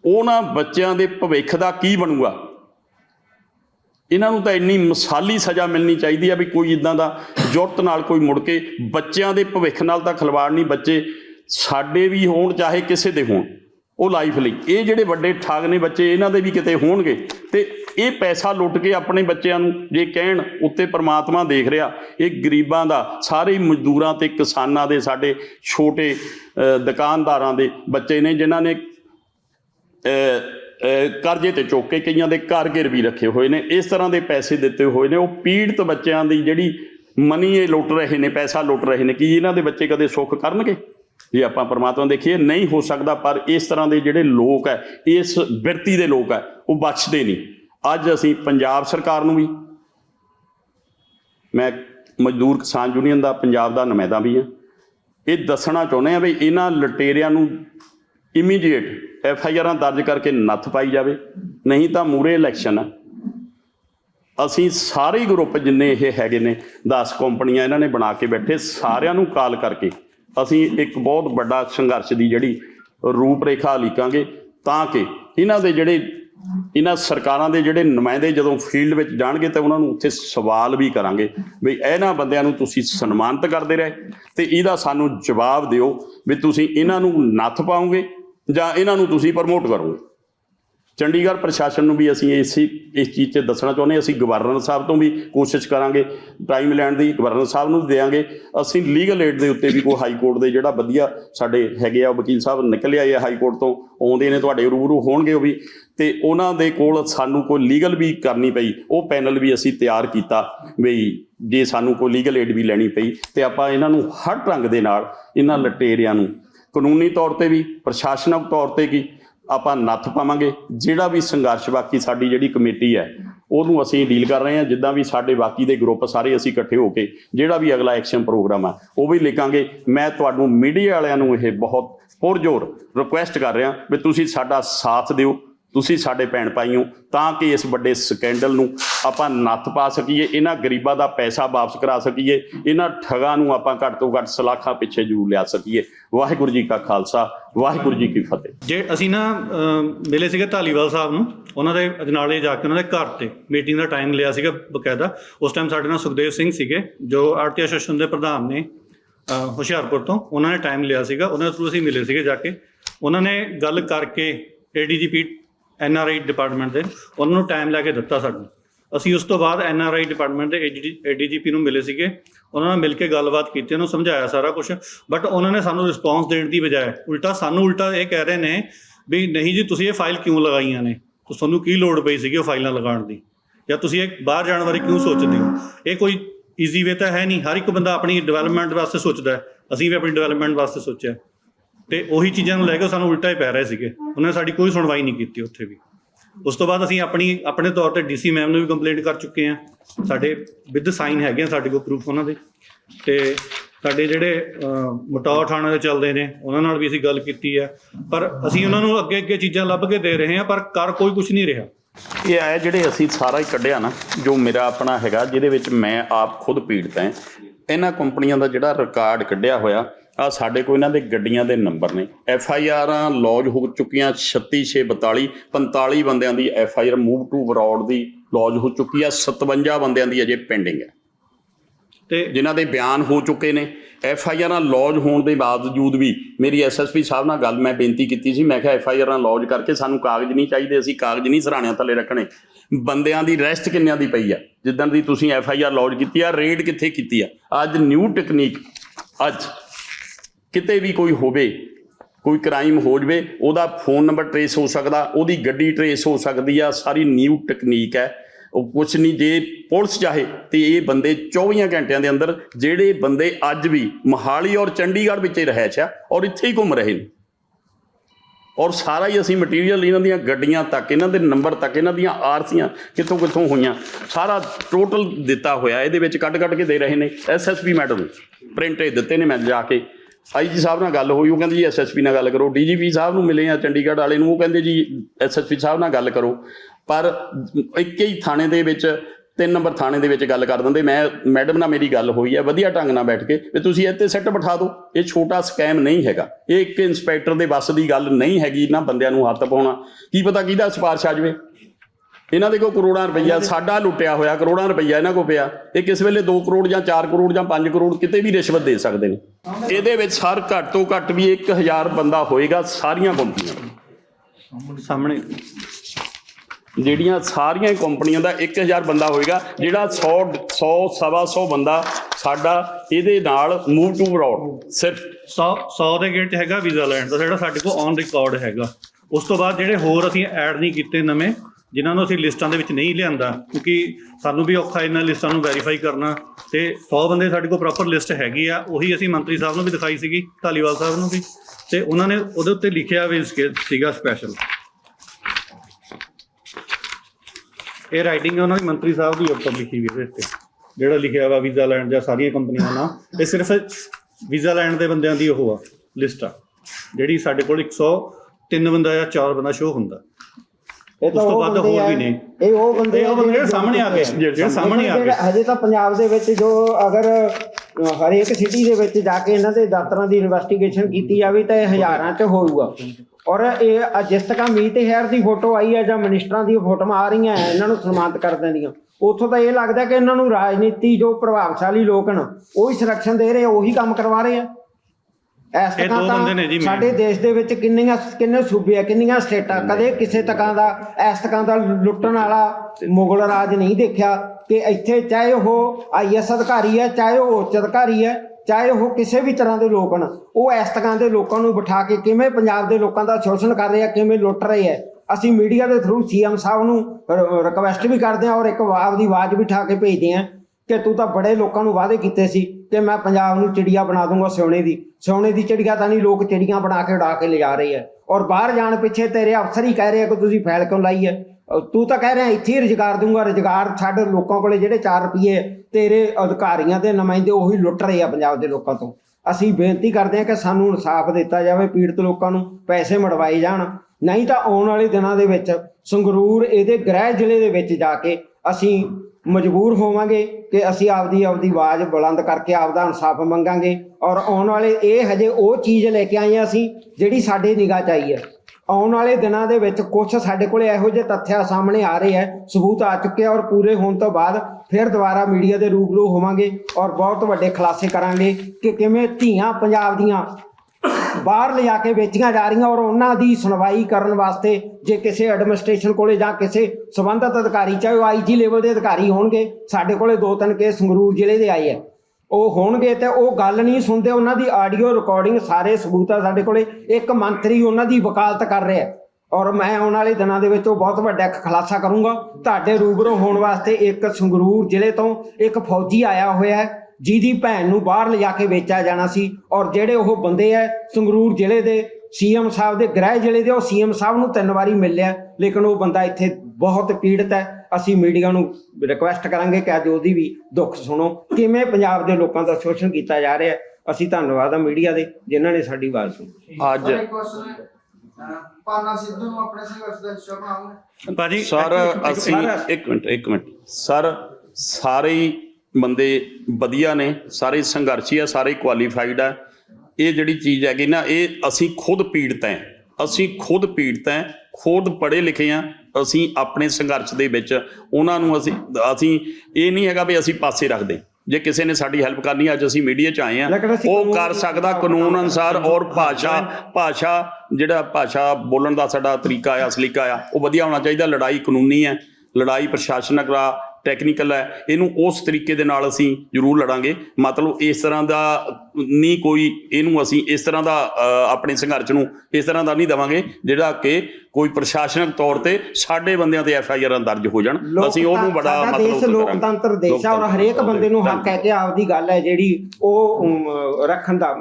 ਉਹਨਾਂ ਬੱਚਿਆਂ ਦੇ ਭਵਿੱਖ ਦਾ ਕੀ ਬਣੂਗਾ? ਇਹਨਾਂ ਨੂੰ ਤਾਂ ਇੰਨੀ ਮਿਸਾਲੀ ਸਜ਼ਾ ਮਿਲਣੀ ਚਾਹੀਦੀ ਆ ਵੀ ਕੋਈ ਇਦਾਂ ਦਾ ਜੁਰਤ ਨਾਲ ਕੋਈ ਮੁੜ ਕੇ ਬੱਚਿਆਂ ਦੇ ਭਵਿੱਖ ਨਾਲ ਤਾਂ ਖਿਲਵਾੜ ਨਹੀਂ, ਬੱਚੇ ਸਾਡੇ ਵੀ ਹੋਣ ਚਾਹੇ ਕਿਸੇ ਦੇ ਹੋਣ, ਉਹ ਲਾਈਫ ਲਈ। ਇਹ ਜਿਹੜੇ ਵੱਡੇ ਠਾਗ ਨੇ ਬੱਚੇ, ਇਹਨਾਂ ਦੇ ਵੀ ਕਿਤੇ ਹੋਣਗੇ। ਤੇ ਇਹ ਪੈਸਾ ਲੁੱਟ ਕੇ ਆਪਣੇ ਬੱਚਿਆਂ ਨੂੰ ਜੇ ਕਹਿਣ, ਉੱਤੇ ਪ੍ਰਮਾਤਮਾ ਦੇਖ ਰਿਹਾ, ਇਹ ਗਰੀਬਾਂ ਦਾ, ਸਾਰੇ ਮਜ਼ਦੂਰਾਂ ਤੇ ਕਿਸਾਨਾਂ ਦੇ ਸਾਡੇ ਛੋਟੇ ਦੁਕਾਨਦਾਰਾਂ ਦੇ ਬੱਚੇ ਨੇ, ਜਿਨ੍ਹਾਂ ਨੇ ਕਰਜ਼ੇ ਤੇ ਚੁੱਕ ਕੇ ਕਈਆਂ ਦੇ ਘਰ ਘਿਰ ਵੀ ਰੱਖੇ ਹੋਏ ਨੇ। ਇਸ ਤਰ੍ਹਾਂ ਦੇ ਪੈਸੇ ਦਿੱਤੇ ਹੋਏ ਨੇ। ਉਹ ਪੀੜਤ ਬੱਚਿਆਂ ਦੀ ਜਿਹੜੀ ਮਨੀ ਇਹ ਲੁੱਟ ਰਹੇ ਨੇ, ਪੈਸਾ ਲੁੱਟ ਰਹੇ ਨੇ, ਕਿ ਇਹਨਾਂ ਦੇ ਬੱਚੇ ਕਦੇ ਸੁੱਖ ਕਰਨਗੇ? ਜੇ ਆਪਾਂ ਪਰਮਾਤਮਾ ਦੇਖੀਏ, ਨਹੀਂ ਹੋ ਸਕਦਾ, ਪਰ ਇਸ ਤਰ੍ਹਾਂ ਦੇ ਜਿਹੜੇ ਲੋਕ ਹੈ, ਇਸ ਬਿਰਤੀ ਦੇ ਲੋਕ ਹੈ, ਉਹ ਬਖਸ਼ਦੇ ਨਹੀਂ। ਅੱਜ ਅਸੀਂ ਪੰਜਾਬ ਸਰਕਾਰ ਨੂੰ ਵੀ, ਮੈਂ ਮਜ਼ਦੂਰ ਕਿਸਾਨ ਯੂਨੀਅਨ ਦਾ, ਪੰਜਾਬ ਦਾ ਨੁਮਾਇੰਦਾ ਵੀ ਹਾਂ। ਇਹ ਦੱਸਣਾ ਚਾਹੁੰਦੇ ਆ ਵੀ ਇਹਨਾਂ ਲਟੇਰਿਆਂ ਨੂੰ ਇਮੀਡੀਏਟ ਐਫ ਆਈ ਆਰਾਂ ਦਰਜ ਕਰਕੇ ਨੱਥ ਪਾਈ ਜਾਵੇ। ਨਹੀਂ ਤਾਂ ਮੂਰੇ ਇਲੈਕਸ਼ਨ ਆ। ਅਸੀਂ ਸਾਰੇ ਗਰੁੱਪ ਜਿੰਨੇ ਇਹ ਹੈਗੇ ਨੇ 10 ਕੰਪਨੀਆਂ ਇਹਨਾਂ ਨੇ ਬਣਾ ਕੇ ਬੈਠੇ, ਸਾਰਿਆਂ ਨੂੰ ਕਾਲ ਕਰਕੇ ਅਸੀਂ ਇੱਕ ਬਹੁਤ ਵੱਡਾ ਸੰਘਰਸ਼ ਦੀ ਜਿਹੜੀ ਰੂਪਰੇਖਾ ਲਿਖਾਂਗੇ ਤਾਂ ਕਿ ਇਹਨਾਂ ਦੇ ਜਿਹੜੇ, ਇਹਨਾਂ ਸਰਕਾਰਾਂ ਦੇ ਜਿਹੜੇ ਨੁਮਾਇੰਦੇ ਜਦੋਂ ਫੀਲਡ ਵਿੱਚ ਜਾਣਗੇ ਤਾਂ ਉਹਨਾਂ ਨੂੰ ਉੱਥੇ ਸਵਾਲ ਵੀ ਕਰਾਂਗੇ ਵੀ ਇਹਨਾਂ ਬੰਦਿਆਂ ਨੂੰ ਤੁਸੀਂ ਸਨਮਾਨਿਤ ਕਰਦੇ ਰਹੇ ਤੇ ਇਹਦਾ ਸਾਨੂੰ ਜਵਾਬ ਦਿਓ ਵੀ ਤੁਸੀਂ ਇਹਨਾਂ ਨੂੰ ਨੱਥ ਪਾਓਗੇ। ਜਾਂ ਇਹਨਾਂ ਨੂੰ ਤੁਸੀਂ ਪ੍ਰਮੋਟ ਕਰੋ। ਚੰਡੀਗੜ੍ਹ ਪ੍ਰਸ਼ਾਸਨ ਨੂੰ ਵੀ ਅਸੀਂ ਇਸੇ, ਇਸ ਚੀਜ਼ 'ਚ ਦੱਸਣਾ ਚਾਹੁੰਦੇ ਅਸੀਂ ਗਵਰਨਰ ਸਾਹਿਬ ਤੋਂ ਵੀ ਕੋਸ਼ਿਸ਼ ਕਰਾਂਗੇ ਟਾਈਮ ਲੈਣ ਦੀ ਗਵਰਨਰ ਸਾਹਿਬ ਨੂੰ ਦੇਵਾਂਗੇ ਅਸੀਂ ਲੀਗਲ ਏਡ ਦੇ ਉੱਤੇ ਵੀ ਕੋਈ ਹਾਈ ਕੋਰਟ ਦੇ ਜਿਹੜਾ ਵਧੀਆ ਸਾਡੇ ਹੈਗੇ ਆ, ਵਕੀਲ ਸਾਹਿਬ ਨਿਕਲੇ ਆਏ ਆ ਹਾਈ ਕੋਰਟ ਤੋਂ, ਆਉਂਦੇ ਨੇ, ਤੁਹਾਡੇ ਰੂਬਰੂ ਹੋਣਗੇ ਉਹ ਵੀ। ਤੇ ਉਹਨਾਂ ਦੇ ਕੋਲ ਸਾਨੂੰ ਕੋਈ ਲੀਗਲ ਵੀ ਕਰਨੀ ਪਈ, ਉਹ ਪੈਨਲ ਵੀ ਅਸੀਂ ਤਿਆਰ ਕੀਤਾ ਵੀ ਜੇ ਸਾਨੂੰ ਕੋਈ ਲੀਗਲ ਏਡ ਵੀ ਲੈਣੀ ਪਈ, ਤੇ ਆਪਾਂ ਇਹਨਾਂ ਨੂੰ ਹਰ ਢੰਗ ਦੇ ਨਾਲ, ਇਹਨਾਂ ਲਟੇਰਿਆਂ ਨੂੰ ਕਾਨੂੰਨੀ ਤੌਰ ਤੇ ਵੀ, ਪ੍ਰਸ਼ਾਸਨਿਕ ਤੌਰ ਤੇ ਕੀ ਆਪਾਂ ਨੱਥ ਪਾਵਾਂਗੇ। ਜਿਹੜਾ ਵੀ ਸੰਘਰਸ਼ ਬਾਕੀ ਸਾਡੀ ਜਿਹੜੀ ਕਮੇਟੀ ਹੈ, ਉਹਨੂੰ ਅਸੀਂ ਡੀਲ ਕਰ ਰਹੇ ਹਾਂ। ਜਿੱਦਾਂ ਵੀ ਸਾਡੇ ਬਾਕੀ ਦੇ ਗਰੁੱਪ ਸਾਰੇ ਅਸੀਂ ਇਕੱਠੇ ਹੋ ਕੇ ਜਿਹੜਾ ਵੀ ਅਗਲਾ ਐਕਸ਼ਨ ਪ੍ਰੋਗਰਾਮ ਆ, ਉਹ ਵੀ ਲਿਖਾਂਗੇ। ਮੈਂ ਤੁਹਾਨੂੰ ਮੀਡੀਆ ਵਾਲਿਆਂ ਨੂੰ ਇਹ ਬਹੁਤ ਪੁਰਜੋਰ ਰਿਕੁਐਸਟ ਕਰ ਰਿਹਾ ਵੀ ਤੁਸੀਂ ਸਾਡਾ ਸਾਥ ਦਿਓ। ਤੁਸੀਂ ਸਾਡੇ ਭੈਣ ਭਾਈ ਹੋ ਤਾਂ ਕਿ ਇਸ ਵੱਡੇ ਸਕੈਂਡਲ ਨੂੰ ਆਪਾਂ ਨੱਥ ਪਾ ਸਕੀਏ, ਇਹਨਾਂ ਗਰੀਬਾਂ ਦਾ ਪੈਸਾ ਵਾਪਸ ਕਰਾ ਸਕੀਏ, ਇਹਨਾਂ ਠਗਾਂ ਨੂੰ ਆਪਾਂ ਘੱਟ ਤੋਂ ਘੱਟ ਸਲਾਖਾਂ ਪਿੱਛੇ ਜ਼ਰੂਰ ਲਿਆ ਸਕੀਏ। ਵਾਹਿਗੁਰੂ ਜੀ ਕਾ ਖਾਲਸਾ, ਵਾਹਿਗੁਰੂ ਜੀ ਕੀ ਫਤਿਹ। ਜੇ ਅਸੀਂ ਨਾ ਮਿਲੇ ਸੀਗੇ ਧਾਲੀਵਾਲ ਸਾਹਿਬ ਨੂੰ, ਉਹਨਾਂ ਦੇ ਅਜਨਾਲੇ ਜਾ ਕੇ ਉਹਨਾਂ ਦੇ ਘਰ ਤੇ ਮੀਟਿੰਗ ਦਾ ਟਾਈਮ ਲਿਆ ਸੀਗਾ ਬਕਾਇਦਾ। ਉਸ ਟਾਈਮ ਸਾਡੇ ਨਾਲ ਸੁਖਦੇਵ ਸਿੰਘ ਸੀਗੇ, ਜੋ ਆਰਟੀ ਐਸੋਸੀਏਸ਼ਨ ਦੇ ਪ੍ਰਧਾਨ ਨੇ ਹੁਸ਼ਿਆਰਪੁਰ ਤੋਂ, ਉਹਨਾਂ ਨੇ ਟਾਈਮ ਲਿਆ ਸੀਗਾ, ਉਹਨਾਂ ਦੇ ਥਰੂ ਅਸੀਂ ਮਿਲੇ ਸੀਗੇ ਜਾ ਕੇ। ਉਹਨਾਂ ਨੇ ਗੱਲ ਕਰਕੇ ADGP N R I department ਦੇ, ਉਹਨਾਂ ਨੂੰ ਟਾਈਮ ਲੈ ਕੇ ਦਿੱਤਾ ਸਾਨੂੰ। ਅਸੀਂ ਉਸ ਤੋਂ ਬਾਅਦ ਐਨ ਆਰ ਆਈ ਡਿਪਾਰਟਮੈਂਟ ਦੇ ਏਡੀਜੀਪੀ ਨੂੰ ਮਿਲੇ ਸੀਗੇ। ਉਹਨਾਂ ਨਾਲ ਮਿਲ ਕੇ ਗੱਲਬਾਤ ਕੀਤੀ, ਉਹਨੂੰ ਸਮਝਾਇਆ ਸਾਰਾ ਕੁਝ ਬਟ ਉਹਨਾਂ ਨੇ ਸਾਨੂੰ ਰਿਸਪੌਂਸ ਦੇਣ ਦੀ ਬਜਾਏ, ਉਲਟਾ ਸਾਨੂੰ ਉਲਟਾ ਇਹ ਕਹਿ ਰਹੇ ਨੇ ਵੀ ਨਹੀਂ ਜੀ, ਤੁਸੀਂ ਇਹ ਫਾਈਲ ਕਿਉਂ ਲਗਾਈਆਂ ਨੇ? ਤਾਂ ਤੁਹਾਨੂੰ ਕੀ ਲੋੜ ਪਈ ਸੀਗੀ ਉਹ ਫਾਈਲਾਂ ਲਗਾਉਣ ਦੀ? ਜਾਂ ਤੁਸੀਂ ਇਹ ਬਾਹਰ ਜਾਣ ਬਾਰੇ ਕਿਉਂ ਸੋਚਦੇ ਹੋ? ਇਹ ਕੋਈ ਈਜ਼ੀ ਵੇ ਤਾਂ ਹੈ ਨਹੀਂ। ਹਰ ਇੱਕ ਬੰਦਾ ਆਪਣੀ ਡਿਵੈਲਪਮੈਂਟ ਵਾਸਤੇ ਸੋਚਦਾ ਹੈ। ਅਸੀਂ ਵੀ ਆਪਣੀ ਡਿਵੈਲਪਮੈਂਟ ਵਾਸਤੇ ਸੋਚਿਆ। ਤੇ ਉਹੀ ਚੀਜ਼ਾਂ ਨੂੰ ਲੈ ਕੇ ਸਾਨੂੰ ਉਲਟਾ ਹੀ ਪੈ ਰਹੇ ਸੀਗੇ। ਉਹਨਾਂ ਨੇ ਸਾਡੀ ਕੋਈ ਸੁਣਵਾਈ ਨਹੀਂ ਕੀਤੀ ਉੱਥੇ ਵੀ। ਉਸ ਤੋਂ ਬਾਅਦ ਅਸੀਂ ਆਪਣੀ ਆਪਣੇ ਤੌਰ ਤੇ ਡੀਸੀ ਮੈਮ ਨੂੰ ਵੀ ਕੰਪਲੇਂਟ ਕਰ ਚੁੱਕੇ ਹਾਂ। ਸਾਡੇ ਵਿਦ ਸਾਈਨ ਹੈਗੇ ਆ ਸਾਡੇ ਕੋਲ ਪ੍ਰੂਫ ਉਹਨਾਂ ਦੇ। ਤੇ ਸਾਡੇ ਜਿਹੜੇ ਅਹ, ਮਟੌਰ ਥਾਣੇ ਦੇ ਚੱਲਦੇ ਨੇ ਉਹਨਾਂ ਨਾਲ ਵੀ ਅਸੀਂ ਗੱਲ ਕੀਤੀ ਹੈ। ਪਰ ਅਸੀਂ ਉਹਨਾਂ ਨੂੰ ਅੱਗੇ ਅੱਗੇ ਚੀਜ਼ਾਂ ਲੱਭ ਕੇ ਦੇ ਰਹੇ ਹਾਂ ਪਰ ਕਰ ਕੋਈ ਕੁਝ ਨਹੀਂ ਰਿਹਾ। ਇਹ ਆਇਆ ਜਿਹੜੇ ਅਸੀਂ ਸਾਰਾ ਹੀ ਕੱਢਿਆ ਨਾ ਜੋ ਮੇਰਾ ਆਪਣਾ ਹੈਗਾ ਜਿਹਦੇ ਵਿੱਚ ਮੈਂ ਆਪ ਖੁਦ ਪੀੜਤ ਹਾਂ। ਇਹਨਾਂ ਕੰਪਨੀਆਂ ਦਾ ਜਿਹੜਾ ਰਿਕਾਰਡ ਕੱਢਿਆ ਹੋਇਆ ਆ ਸਾਡੇ ਕੋਲ ਇਹਨਾਂ ਦੇ ਗੱਡੀਆਂ ਦੇ ਨੰਬਰ ਨੇ। ਐਫ ਆਈ ਆਰਾਂ ਲੌਜ ਹੋ ਚੁੱਕੀਆਂ 36642 45 ਬੰਦਿਆਂ ਦੀ F I R move to abroad the lodge ਹੋ ਚੁੱਕੀ ਆ 57 ਬੰਦਿਆਂ ਦੀ ਅਜੇ ਪੈਂਡਿੰਗ ਹੈ ਤੇ ਜਿਨ੍ਹਾਂ ਦੇ ਬਿਆਨ ਹੋ ਚੁੱਕੇ ਨੇ ਐਫ ਆਈ ਆਰਾਂ ਲੌਜ ਹੋਣ ਦੇ ਬਾਵਜੂਦ ਵੀ ਮੇਰੀ ਐਸਐਸਪੀ ਸਾਹਿਬ ਨਾਲ ਗੱਲ ਮੈਂ ਬੇਨਤੀ ਕੀਤੀ ਸੀ ਮੈਂ ਕਿਹਾ ਐਫ ਆਈ ਆਰਾਂ ਲੌਜ ਕਰਕੇ ਸਾਨੂੰ ਕਾਗਜ਼ ਨਹੀਂ ਚਾਹੀਦੇ ਅਸੀਂ ਕਾਗਜ਼ ਨਹੀਂ ਸਰਾਣਿਆਂ ਥੱਲੇ ਰੱਖਣੇ। ਬੰਦਿਆਂ ਦੀ ਰੈਸਟ ਕਿੰਨਿਆਂ ਦੀ ਪਈ ਆ? ਜਿੱਦਣ ਦੀ ਤੁਸੀਂ ਐਫ ਆਈ ਆਰ ਲੌਜ ਕੀਤੀ ਆ ਰੇਡ ਕਿੱਥੇ ਕੀਤੀ ਆ? ਅੱਜ ਨਿਊ ਟੈਕਨੀਕ ਅੱਜ ਕਿਤੇ ਵੀ ਕੋਈ ਹੋਵੇ, ਕੋਈ ਕ੍ਰਾਈਮ ਹੋ ਜਵੇ, ਉਹਦਾ ਫੋਨ ਨੰਬਰ ਟਰੇਸ ਹੋ ਸਕਦਾ, ਉਹਦੀ ਗੱਡੀ ਟਰੇਸ ਹੋ ਸਕਦੀ ਆ, ਸਾਰੀ ਨਿਊ ਟੈਕਨੀਕ ਹੈ। ਉਹ ਕੁਛ ਨਹੀਂ, ਜੇ ਪੁਲਿਸ ਚਾਹੇ, ਤੇ ਇਹ ਬੰਦੇ 24 ਘੰਟਿਆਂ ਦੇ ਅੰਦਰ, ਜਿਹੜੇ ਬੰਦੇ ਅੱਜ ਵੀ ਮੋਹਾਲੀ ਔਰ ਚੰਡੀਗੜ੍ਹ ਵਿੱਚ ਹੀ ਰਹਿ ਆ, ਔਰ ਇੱਥੇ ਹੀ ਘੁੰਮ ਰਹੇ ਨੇ। ਔਰ ਸਾਰਾ ਹੀ ਅਸੀਂ ਮਟੀਰੀਅਲ ਇਹਨਾਂ ਦੀਆਂ ਗੱਡੀਆਂ ਤੱਕ, ਇਹਨਾਂ ਦੇ ਨੰਬਰ ਤੱਕ, ਇਹਨਾਂ ਦੀਆਂ ਆਰਸੀਆਂ ਕਿੱਥੋਂ ਕਿੱਥੋਂ ਹੋਈਆਂ, ਸਾਰਾ ਟੋਟਲ ਦਿੱਤਾ ਹੋਇਆ, ਇਹਦੇ ਵਿੱਚ ਕੱਢ ਕੱਢ ਕੇ ਦੇ ਰਹੇ ਨੇ ਐਸਐਸਪੀ ਮੈਡਮ ਨੂੰ ਪ੍ਰਿੰਟ ਇਹ ਦਿੱਤੇ ਨੇ, ਮੈਂ ਜਾ ਕੇ ਆਈਜੀ ਸਾਹਿਬ ਨਾਲ ਗੱਲ ਹੋਈ, ਉਹ ਕਹਿੰਦੇ ਜੀ ਐਸਐਸਪੀ ਨਾਲ ਗੱਲ ਕਰੋ। ਡੀਜੀਪੀ ਸਾਹਿਬ ਨੂੰ ਮਿਲੇ ਆ ਚੰਡੀਗੜ੍ਹ ਵਾਲੇ ਨੂੰ, ਉਹ ਕਹਿੰਦੇ ਜੀ ਐਸਐਸਪੀ ਸਾਹਿਬ ਨਾਲ ਗੱਲ ਕਰੋ। ਪਰ ਇੱਕ ਹੀ ਥਾਣੇ ਦੇ ਵਿੱਚ, ਤਿੰਨ ਨੰਬਰ ਥਾਣੇ ਦੇ ਵਿੱਚ ਗੱਲ ਕਰ ਦਿੰਦੇ। ਮੈਂ, ਮੈਡਮ ਨਾਲ ਮੇਰੀ ਗੱਲ ਹੋਈ ਹੈ ਵਧੀਆ ਢੰਗ ਨਾਲ ਬੈਠ ਕੇ, ਵੀ ਤੁਸੀਂ ਇੱਥੇ ਸੈੱਟ ਬਿਠਾ ਦਿਓ। ਇਹ ਛੋਟਾ ਸਕੈਮ ਨਹੀਂ ਹੈਗਾ। ਇਹ ਇੱਕ ਇੰਸਪੈਕਟਰ ਦੇ ਵੱਸ ਦੀ ਗੱਲ ਨਹੀਂ ਹੈਗੀ, ਇਹਨਾਂ ਬੰਦਿਆਂ ਨੂੰ ਹੱਥ ਪਾਉਣਾ। ਕੀ ਪਤਾ ਕਿਹਦਾ ਸਿਫਾਰਿਸ਼ ਆ ਜਾਵੇ। ਇਹਨਾਂ ਦੇ ਕੋਲ ਕਰੋੜਾਂ ਰੁਪਈਆ ਸਾਡਾ ਲੁੱਟਿਆ ਹੋਇਆ ਕਰੋੜਾਂ ਰੁਪਈਆ ਇਹਨਾਂ ਕੋਲ ਪਿਆ। ਇਹ ਕਿਸ ਵੇਲੇ 2 ਕਰੋੜ ਜਾਂ 4 ਕਰੋੜ ਜਾਂ 5 ਕਰੋੜ ਕਿਤੇ ਵੀ ਰਿਸ਼ਵਤ ਦੇ ਸਕਦੇ ਨੇ। ਇਹਦੇ ਵਿੱਚ ਹਰ ਘੱਟ ਤੋਂ ਘੱਟ ਵੀ 1000 ਬੰਦਾ ਹੋਏਗਾ ਸਾਰੀਆਂ ਕੰਪਨੀਆਂ ਸਾਹਮਣੇ। ਜਿਹੜੀਆਂ ਸਾਰੀਆਂ ਕੰਪਨੀਆਂ ਦਾ 1000 ਬੰਦਾ ਹੋਏਗਾ ਜਿਹੜਾ 100 100 ਸਵਾ 100 ਬੰਦਾ ਸਾਡਾ ਇਹਦੇ ਨਾਲ ਮੂਵ ਟੂ ਬਰੌਡ ਸਿਰਫ। 100 100 ਦੇ ਗੇਟ ਹੈਗਾ ਵੀਜ਼ਾ ਲੈਣ ਦਾ ਜਿਹੜਾ ਸਾਡੇ ਕੋਲ ਔਨ ਰਿਕਾਰਡ ਹੈਗਾ। ਉਸ ਤੋਂ ਬਾਅਦ ਜਿਹੜੇ ਹੋਰ ਅਸੀਂ ਐਡ ਨਹੀਂ ਕੀਤੇ ਨਵੇਂ ਜਿਨ੍ਹਾਂ ਨੂੰ ਅਸੀਂ ਲਿਸਟਾਂ ਦੇ ਵਿੱਚ ਨਹੀਂ ਲਿਆਂਦਾ, ਕਿਉਂਕਿ ਸਾਨੂੰ ਵੀ ਔਖਾ ਇਹਨਾਂ ਲਿਸਟਾਂ ਨੂੰ ਵੈਰੀਫਾਈ ਕਰਨਾ ਤੇ 100 ਬੰਦੇ ਸਾਡੇ ਕੋਲ ਪ੍ਰੋਪਰ ਲਿਸਟ ਹੈਗੀ ਆ, ਉਹੀ ਅਸੀਂ ਮੰਤਰੀ ਸਾਹਿਬ ਨੂੰ ਵੀ ਦਿਖਾਈ ਸੀਗੀ, ਧਾਲੀਵਾਲ ਸਾਹਿਬ ਨੂੰ ਵੀ, ਤੇ ਉਹਨਾਂ ਨੇ ਉਹਦੇ ਉੱਤੇ ਲਿਖਿਆ ਵੀ ਸੀ- ਸੀਗਾ ਸਪੈਸ਼ਲ ਇਹ ਰਾਈਟਿੰਗ ਉਹਨਾਂ ਦੀ, ਮੰਤਰੀ ਸਾਹਿਬ ਦੀ ਉੱਪਰ ਲਿਖੀ ਵੀ ਇਹਦੇ ਉੱਤੇ ਜਿਹੜਾ ਲਿਖਿਆ ਵਾ ਵੀਜ਼ਾ ਲੈਣ ਜਾਂ ਸਾਰੀਆਂ ਕੰਪਨੀਆਂ ਦਾ ਨਾਲ ਇਹ ਸਿਰਫ ਵੀਜ਼ਾ ਲੈਣ ਦੇ ਬੰਦਿਆਂ ਦੀ ਉਹ ਆ ਲਿਸਟ ਆ, ਜਿਹੜੀ ਸਾਡੇ ਕੋਲ 103 ਬੰਦਾ ਜਾਂ 4 ਬੰਦਾ ਸ਼ੋ ਹੁੰਦਾ। ਉਸ ਤੋਂ ਬੰਦੇ ਹੋਰ ਵੀ ਨੇ। ਇਹ ਉਹ ਬੰਦੇ ਇਹ ਉਹ ਬੰਦੇ ਜਿਹੜੇ ਸਾਹਮਣੇ ਆ ਗਏ ਜਿਹੜੇ ਸਾਹਮਣੇ ਆ ਗਏ। ਹਜੇ ਤਾਂ ਪੰਜਾਬ ਦੇ ਵਿੱਚ ਜੋ ਅਗਰ ਹਰੇਕ ਸਿਟੀ ਦੇ ਵਿੱਚ ਜਾ ਕੇ ਇਹਨਾਂ ਦੇ ਦਫ਼ਤਰਾਂ ਦੀ ਇਨਵੈਸਟੀਗੇਸ਼ਨ ਕੀਤੀ ਜਾਵੇ ਤਾਂ ਇਹ ਹਜ਼ਾਰਾਂ 'ਚ ਹੋਊਗਾ। ਔਰ ਇਹ ਜਿਸ ਤੱਕ ਮੀਤ ਹੈਰ ਦੀ ਫੋਟੋ ਆਈ ਹੈ ਜਾਂ ਮਿਨਿਸਟਰਾਂ ਦੀਆਂ ਫੋਟੋਆਂ ਆ ਰਹੀਆਂ ਹੈ ਇਹਨਾਂ ਨੂੰ ਸਨਮਾਨਿਤ ਕਰ ਦਿੰਦੀਆਂ ਉੱਥੋਂ ਤਾਂ ਇਹ ਲੱਗਦਾ ਕਿ ਇਹਨਾਂ ਨੂੰ ਰਾਜਨੀਤੀ ਜੋ ਪ੍ਰਭਾਵਸ਼ਾਲੀ ਲੋਕ ਹਨ ਉਹ ਹੀ ਸੰਰਕਸ਼ਣ ਦੇ ਰਹੇ ਉਹੀ ਕੰਮ ਕਰਵਾ ਰਹੇ ਆ। ਇਸ ਇਹ ਤਰ੍ਹਾਂ ਦੋ ਬੰਦੇ ਨੇ ਜੀ ਤਾਂ main। ਸਾਡੇ ਦੇਸ਼ ਦੇ ਵਿੱਚ ਕਿੰਨੀਆਂ ਕਿੰਨੇ ਸੂਬੇ ਆ ਕਿੰਨੀਆਂ ਸਟੇਟਾਂ ਕਦੇ ਕਿਸੇ ਤਕਾਂ ਦਾ ਇਸ ਤਕਾਂ ਦਾ ਲੁੱਟਣ ਵਾਲਾ ਮੁਗਲ ਰਾਜ ਨਹੀਂ ਦੇਖਿਆ ਕਿ ਇੱਥੇ ਚਾਹੇ ਉਹ ਆਈਐਸ ਅਧਿਕਾਰੀ ਹੈ ਚਾਹੇ ਉਹ ਉੱਚ ਅਧਿਕਾਰੀ ਹੈ ਚਾਹੇ ਉਹ ਕਿਸੇ ਵੀ ਤਰ੍ਹਾਂ ਦੇ ਲੋਕ ਹਨ ਉਹ ਇਸ ਤਕਾਂ ਦੇ ਲੋਕਾਂ ਨੂੰ ਬਿਠਾ ਕੇ ਕਿਵੇਂ ਪੰਜਾਬ ਦੇ ਲੋਕਾਂ ਦਾ ਸ਼ੋਸ਼ਣ ਕਰ ਰਹੇ ਆ ਕਿਵੇਂ ਲੁੱਟ ਰਹੇ ਆ ਅਸੀਂ ਮੀਡੀਆ ਦੇ ਥਰੂ ਸੀਐਮ ਸਾਹਿਬ ਨੂੰ ਰਿਕਵੈਸਟ ਵੀ ਕਰਦੇ ਹਾਂ ਔਰ ਇੱਕ ਆਪ ਦੀ ਆਵਾਜ਼ ਵੀ ਠਾ ਕੇ ਭੇਜਦੇ ਹਾਂ ਕਿ ਤੂੰ ਤਾਂ ਬੜੇ ਲੋਕਾਂ ਨੂੰ ਵਾਅਦੇ ਕੀਤੇ ਸੀ ਕਿ ਮੈਂ ਪੰਜਾਬ ਨੂੰ ਚਿੜੀਆ ਬਣਾ ਦੂੰਗਾ ਸੋਨੇ ਦੀ। ਸੋਨੇ ਦੀ ਚਿੜੀਆ ਤਾਂ ਨਹੀਂ, ਲੋਕ ਚਿੜੀਆਂ ਬਣਾ ਕੇ ਉਡਾ ਕੇ ਲਿਜਾ ਰਹੇ ਆ। ਔਰ ਬਾਹਰ ਜਾਣ ਪਿੱਛੇ ਤੇਰੇ ਅਫਸਰ ਹੀ ਕਹਿ ਰਹੇ ਆ ਕਿ ਤੁਸੀਂ ਫੈਲ ਕਿਉਂ ਲਾਈ ਹੈ ਤੂੰ ਤਾਂ ਕਹਿ ਰਿਹਾ ਇੱਥੇ ਹੀ ਰੁਜ਼ਗਾਰ ਦੂੰਗਾ ਰੁਜ਼ਗਾਰ ਛੱਡ ਲੋਕਾਂ ਕੋਲੇ ਜਿਹੜੇ 4 ਰੁਪਏ ਤੇਰੇ ਅਧਿਕਾਰੀਆਂ ਦੇ ਨੁਮਾਇੰਦੇ ਉਹੀ ਲੁੱਟ ਰਹੇ ਆ ਪੰਜਾਬ ਦੇ ਲੋਕਾਂ ਤੋਂ। ਅਸੀਂ ਬੇਨਤੀ ਕਰਦੇ ਹਾਂ ਕਿ ਸਾਨੂੰ ਇਨਸਾਫ ਦਿੱਤਾ ਜਾਵੇ, ਪੀੜਤ ਲੋਕਾਂ ਨੂੰ ਪੈਸੇ ਮੜਵਾਏ ਜਾਣ। ਨਹੀਂ ਤਾਂ ਆਉਣ ਵਾਲੇ ਦਿਨਾਂ ਦੇ ਵਿੱਚ ਸੰਗਰੂਰ, ਇਹਦੇ ਗ੍ਰਹਿ ਜ਼ਿਲ੍ਹੇ ਦੇ ਵਿੱਚ ਜਾ ਕੇ ਅਸੀਂ ਮਜਬੂਰ ਹੋਵਾਂਗੇ ਕਿ ਅਸੀਂ ਆਪਦੀ ਆਪਦੀ ਆਵਾਜ਼ ਬੁਲੰਦ ਕਰਕੇ ਆਪਦਾ ਇਨਸਾਫ ਮੰਗਾਂਗੇ ਔਰ ਆਉਣ ਵਾਲੇ ਇਹ ਹਜੇ ਉਹ ਚੀਜ਼ ਲੈ ਕੇ ਆਏ ਹਾਂ ਅਸੀਂ ਜਿਹੜੀ ਸਾਡੇ ਨਿਗਾਹ 'ਚ ਆਈ ਹੈ। ਆਉਣ ਵਾਲੇ ਦਿਨਾਂ ਦੇ ਵਿੱਚ ਕੁਝ ਸਾਡੇ ਕੋਲੇ ਇਹੋ ਜਿਹੇ ਤੱਥਿਆ ਸਾਹਮਣੇ ਆ ਰਹੇ ਹੈ ਸਬੂਤ ਆ ਚੁੱਕੇ ਆ ਔਰ ਪੂਰੇ ਹੋਣ ਤੋਂ ਬਾਅਦ ਫਿਰ ਦੁਬਾਰਾ ਮੀਡੀਆ ਦੇ ਰੂਬਰੂ ਹੋਵਾਂਗੇ ਔਰ ਬਹੁਤ ਵੱਡੇ ਖੁਲਾਸੇ ਕਰਾਂਗੇ ਕਿ ਕਿਵੇਂ ਧੀਆਂ ਪੰਜਾਬ ਦੀਆਂ ਬਾਹਰ ਲਿਜਾ ਕੇ ਵੇਚੀਆਂ ਜਾ ਰਹੀਆਂ ਔਰ ਉਹਨਾਂ ਦੀ ਸੁਣਵਾਈ ਕਰਨ ਵਾਸਤੇ ਜੇ ਕਿਸੇ ਐਡਮਿਨਿਸਟ੍ਰੇਸ਼ਨ ਕੋਲੇ ਜਾਂ ਕਿਸੇ ਸੰਬੰਧਿਤ ਅਧਿਕਾਰੀ, ਚਾਹੇ ਉਹ ਆਈਜੀ ਲੈਵਲ ਦੇ ਅਧਿਕਾਰੀ ਹੋਣਗੇ, ਸਾਡੇ ਕੋਲੇ ਦੋ ਤਿੰਨ ਕੇਸ ਸੰਗਰੂਰ ਜ਼ਿਲ੍ਹੇ ਦੇ ਆਏ ਆ। ਉਹ ਹੋਣਗੇ ਤੇ ਉਹ ਗੱਲ ਨਹੀਂ ਸੁਣਦੇ, ਉਹਨਾਂ ਦੀ ਆਡੀਓ ਰਿਕਾਰਡਿੰਗ ਸਾਰੇ ਸਬੂਤ ਆ ਸਾਡੇ ਕੋਲੇ, ਇੱਕ ਮੰਤਰੀ ਉਹਨਾਂ ਦੀ ਵਕਾਲਤ ਕਰ ਰਿਹਾ। ਔਰ ਮੈਂ ਆਉਣ ਵਾਲੇ ਦਿਨਾਂ ਦੇ ਵਿੱਚ ਉਹ ਬਹੁਤ ਵੱਡਾ ਇੱਕ ਖੁਲਾਸਾ ਕਰੂੰਗਾ। ਤੁਹਾਡੇ ਰੂਬਰੂ ਹੋਣ ਵਾਸਤੇ ਇੱਕ ਸੰਗਰੂਰ ਜ਼ਿਲ੍ਹੇ ਤੋਂ ਇੱਕ ਫੌਜੀ ਆਇਆ ਹੋਇਆ ਹੈ। ਜਿਹਦੀ ਭੈਣ ਨੂੰ ਬਾਹਰ ਲਿਜਾ ਕੇ ਵੇਚਿਆ ਜਾਣਾ ਸੀ ਔਰ ਜਿਹੜੇ ਉਹ ਬੰਦੇ ਐ ਸੰਗਰੂਰ ਜ਼ਿਲ੍ਹੇ ਦੇ ਸੀਐਮ ਸਾਹਿਬ ਦੇ ਗ੍ਰਹਿ ਜ਼ਿਲ੍ਹੇ ਦੇ ਉਹ ਸੀਐਮ ਸਾਹਿਬ ਨੂੰ ਤਿੰਨ ਵਾਰੀ ਮਿਲਿਆ ਲੇਕਿਨ ਉਹ ਬੰਦਾ ਇੱਥੇ ਬਹੁਤ ਪੀੜਤ ਹੈ ਅਸੀਂ ਮੀਡੀਆ ਨੂੰ ਰਿਕੁਐਸਟ ਕਰਾਂਗੇ ਕਿ ਅੱਜ ਉਹਦੀ ਵੀ ਦੁੱਖ ਸੁਣੋ। ਕਿਵੇਂ ਪੰਜਾਬ ਦੇ ਲੋਕਾਂ ਦਾ ਸ਼ੋਸ਼ਣ ਕੀਤਾ ਜਾ ਰਿਹਾ ਹੈ ਅਸੀਂ ਧੰਨਵਾਦ ਆ ਮੀਡੀਆ ਦੇ ਜਿਨ੍ਹਾਂ ਨੇ ਸਾਡੀ ਆਵਾਜ਼ ਸੁਣੀ। ਅੱਜ ਪਾਨਾ ਸਿੱਧੂ ਨੂੰ ਆਪਣੇ ਸੰਘਰਸ਼ ਦਾ ਹਿੱਸਾ ਬਣਾਉਂਗੇ ਭਾਜੀ ਸਰ ਅਸੀਂ ਇੱਕ ਮਿੰਟ ਇੱਕ ਮਿੰਟ। ਸਰ ਸਾਰੇ ਹੀ ਬੰਦੇ ਵਧੀਆ ਨੇ ਸਾਰੇ ਸੰਘਰਸ਼ੀ ਆ ਸਾਰੇ ਕੁਆਲੀਫਾਈਡ ਆ। ਇਹ ਜਿਹੜੀ ਚੀਜ਼ ਹੈਗੀ ਨਾ ਇਹ ਅਸੀਂ ਖੁਦ ਪੀੜਤ ਹੈ ਅਸੀਂ ਖੁਦ ਪੀੜਤ ਹੈ ਖੁਦ ਪੜ੍ਹੇ ਲਿਖੇ ਆ ਅਸੀਂ ਆਪਣੇ ਸੰਘਰਸ਼ ਦੇ ਵਿੱਚ ਉਹਨਾਂ ਨੂੰ ਅਸੀਂ ਅਸੀਂ ਇਹ ਨਹੀਂ ਹੈਗਾ ਵੀ ਅਸੀਂ ਪਾਸੇ ਰੱਖਦੇ। ਜੇ ਕਿਸੇ ਨੇ ਸਾਡੀ ਹੈਲਪ ਕਰਨੀ ਅੱਜ ਅਸੀਂ ਮੀਡੀਆ 'ਚ ਆਏ ਆ ਉਹ ਕਰ ਸਕਦਾ ਕਾਨੂੰਨ ਅਨੁਸਾਰ ਔਰ ਭਾਸ਼ਾ ਭਾਸ਼ਾ ਜਿਹੜਾ ਭਾਸ਼ਾ ਬੋਲਣ ਦਾ ਸਾਡਾ ਤਰੀਕਾ ਆ ਸਲੀਕਾ ਆ ਉਹ ਵਧੀਆ ਹੋਣਾ ਚਾਹੀਦਾ। ਲੜਾਈ ਕਾਨੂੰਨੀ ਹੈ ਲੜਾਈ ਪ੍ਰਸ਼ਾਸਨਿਕ ਦਾ ਟੈਕਨੀਕਲ ਹੈ ਇਹਨੂੰ ਉਸ ਤਰੀਕੇ ਦੇ ਨਾਲ ਅਸੀਂ ਜ਼ਰੂਰ ਲੜਾਂਗੇ। ਮਤਲਬ ਇਸ ਤਰ੍ਹਾਂ ਦਾ ਨਹੀਂ ਕੋਈ ਇਹਨੂੰ ਅਸੀਂ ਇਸ ਤਰ੍ਹਾਂ ਦਾ ਆਪਣੇ ਸੰਘਰਸ਼ ਨੂੰ ਇਸ ਤਰ੍ਹਾਂ ਦਾ ਨਹੀਂ ਦਵਾਂਗੇ ਜਿਹੜਾ ਕਿ ਕੋਈ ਪ੍ਰਸ਼ਾਸਨਿਕ ਤੌਰ ਤੇ ਸਾਡੇ ਬੰਦਿਆਂ ਤੇ ਐਫ ਆਈ ਆਰ ਦਰਜ ਹੋ ਜਾਣ। ਅਸੀਂ ਉਹਨੂੰ ਬੜਾ ਮਤਲਬ ਦੇਸ਼ ਲੋਕਤੰਤਰ ਦੇਸ਼ ਆ ਔਰ ਹਰੇਕ ਬੰਦੇ ਨੂੰ ਹੱਕ ਹੈ ਕਿ ਆਪਦੀ ਗੱਲ ਹੈ ਜਿਹੜੀ ਉਹ ਰੱਖਣ ਦਾ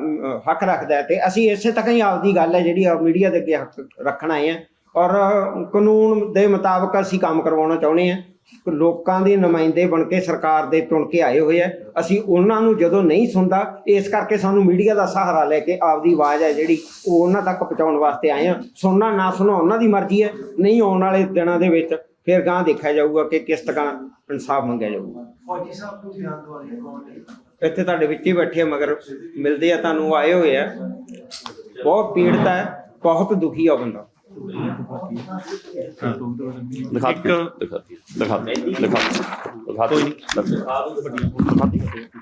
ਹੱਕ ਰੱਖਦਾ ਤੇ ਅਸੀਂ ਇਸੇ ਤੱਕ ਹੀ ਆਪਦੀ ਗੱਲ ਹੈ ਜਿਹੜੀ ਮੀਡੀਆ ਦੇ ਅੱਗੇ ਰੱਖਣ ਆਏ ਆ ਔਰ ਕਾਨੂੰਨ ਦੇ ਮੁਤਾਬਕ ਅਸੀਂ ਕੰਮ ਕਰਵਾਉਣਾ ਚਾਹੁੰਦੇ ਆ ਲੋਕਾਂ ਦੇ ਨੁਮਾਇੰਦੇ ਬਣ ਕੇ ਸਰਕਾਰ ਦੇ ਚੁਣ ਕੇ ਆਏ ਹੋਏ ਆ। ਅਸੀਂ ਉਹਨਾਂ ਨੂੰ ਜਦੋਂ ਨਹੀਂ ਸੁਣਦਾ ਇਸ ਕਰਕੇ ਸਾਨੂੰ ਮੀਡੀਆ ਦਾ ਸਹਾਰਾ ਲੈ ਕੇ ਆਪਦੀ ਆਵਾਜ਼ ਹੈ ਜਿਹੜੀ ਉਹ ਉਹਨਾਂ ਤੱਕ ਪਹੁੰਚਾਉਣ ਵਾਸਤੇ ਆਏ ਆ। ਸੁਣਨਾ ਨਾ ਸੁਣਨਾ ਉਹਨਾਂ ਦੀ ਮਰਜ਼ੀ ਹੈ। ਨਹੀਂ ਆਉਣ ਵਾਲੇ ਦਿਨਾਂ ਦੇ ਵਿੱਚ ਫਿਰ ਗਾਂ ਦੇਖਿਆ ਜਾਊਗਾ ਕਿ ਕਿਸ ਤਰ੍ਹਾਂ ਇਨਸਾਫ ਮੰਗਿਆ ਜਾਊਗਾ। ਫੌਜੀ ਸਾਹਿਬ ਨੂੰ ਧਿਆਨ ਦਵਾਈਏ ਕੌਣ ਇੱਥੇ ਤੁਹਾਡੇ ਵਿੱਚ ਹੀ ਬੈਠੇ ਆ ਮਗਰ ਮਿਲਦੇ ਆ ਤੁਹਾਨੂੰ ਆਏ ਹੋਏ ਆ। ਬਹੁਤ ਪੀੜਤ ਹੈ ਬਹੁਤ ਦੁਖੀ ਆ ਬੰਦਾ। ਦਿਖਾ ਇੱਕ- ਦਿਖਾ ਦਿਖਾ ਦਿਖਾ ਦਿਖਾ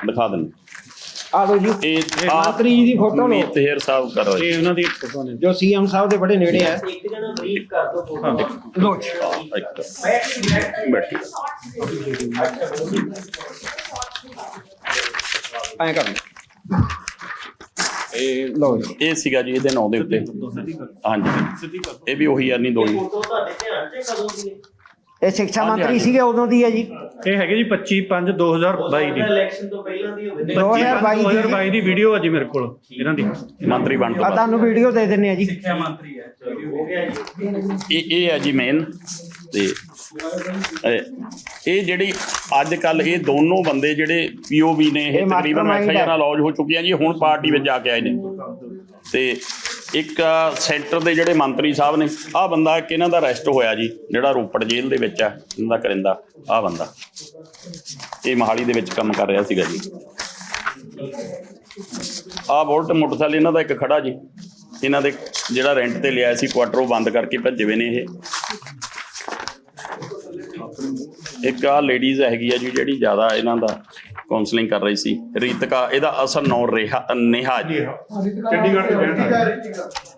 ਦਿਖਾ ਦਿੰਦੇ। ਆ ਲਓ ਜੀ। ਇਹ ਮੰਤਰੀ ਜੀ ਦੀ ਫੋਟੋ ਲਓ। ਮੀਤਹਿਰ ਸਾਹਿਬ ਕਰ ਇਹ ਉਹਨਾਂ ਦੀ ਫੋਟੋ ਨੇ। ਜੋ ਸੀਐਮ ਸਾਹਿਬ ਦੇ ਬੜੇ ਨੇੜੇ ਆ। ਲਓ ਜੀ। ਬੈਠੀ। ਐਂ ਕਰ। ਲਓ ਇਹ ਲਓ ਜੀ। ਇਹ ਸੀਗਾ ਜੀ ਇਹਦੇ ਨਾਂ ਦੇ ਉੱਤੇ। ਹਾਂਜੀ। ਇਹ ਵੀ ਉਹੀ ਆ ਨਹੀਂ ਦੋਈ ਇਹ ਸਿੱਖਿਆ ਮੰਤਰੀ। ਸੀਗੇ ਉਦੋਂ ਦੀ ਹੈ ਜੀ। ਇਹ ਹੈਗੇ ਜੀ 25 5 2022 ਦੀ। ਇਲੈਕਸ਼ਨ ਤੋਂ ਪਹਿਲਾਂ ਦੀ ਹੋਵੇ। 2022 ਦੀ 2022 ਦੀ। ਵੀਡੀਓ ਹੈ ਜੀ ਮੇਰੇ ਕੋਲ ਇਹਨਾਂ ਦੀ। ਮੰਤਰੀ ਬਣ ਤੋਂ ਤੁਹਾਨੂੰ ਵੀਡੀਓ ਦੇ ਦਿੰਨੇ ਆ ਜੀ। ਸਿੱਖਿਆ ਮੰਤਰੀ ਹੈ। ਹੋ ਗਿਆ ਜੀ। ਇਹ ਇਹ ਹੈ ਜੀ ਮੇਨ ਤੇ ਇਹ- ਜਿਹੜੀ ਅੱਜ ਕੱਲ ਇਹ ਦੋਨੋਂ ਬੰਦੇ ਜਿਹੜੇ ਪੀਓਬੀ ਨੇ ਇਹ ਤਕਰੀਬਨ mastermind ਐਫਆਈਆਰ ਹੈ। ਲੌਜ ਹੋ ਚੁੱਕੀਆਂ ਜੀ ਹੁਣ ਪਾਰਟੀ ਵਿੱਚ ਜਾ ਕੇ ਆਏ ਨੇ। ਤੇ ਇੱਕ ਸੈਂਟਰ ਦੇ ਜਿਹੜੇ ਮੰਤਰੀ ਸਾਹਿਬ ਨੇ ਆਹ ਬੰਦਾ ਇੱਕ ਇਹਨਾਂ ਦਾ ਅਰੈਸਟ ਹੋਇਆ ਜੀ ਜਿਹੜਾ ਰੋਪੜ ਜੇਲ੍ਹ ਦੇ ਵਿੱਚ ਆ ਇਹਨਾਂ ਦਾ ਕਰਿੰਦਾ ਆਹ ਬੰਦਾ। ਇਹ ਮਹਾਲੀ ਦੇ ਵਿੱਚ ਕੰਮ ਕਰ ਰਿਹਾ ਸੀਗਾ ਜੀ। ਆਹ ਬੋਲਟ ਮੋਟਰਸਾਈਕਲ ਇਹਨਾਂ ਦਾ ਇੱਕ ਖੜਾ ਜੀ। ਇਹਨਾਂ ਦੇ ਜਿਹੜਾ ਰੈਂਟ ਤੇ ਲਿਆ ਸੀ ਕੁਆਟਰ ਉਹ ਬੰਦ ਕਰਕੇ ਭੱਜੇ ਨੇ ਇਹ। ਇੱਕ ਆ ਲੇਡੀਜ਼ ਹੈਗੀ ਆ ਜੀ ਜਿਹੜੀ ਜ਼ਿਆਦਾ ਇਹਨਾਂ ਦਾ ਕਾਉਂਸਲਿੰਗ ਕਰ ਰਹੀ ਸੀ। ਰੀਤਕਾ ਇਹਦਾ ਅਸਲ ਨਾਮ ਰੇਹਾ ਨੇਹਾ ਜੀ।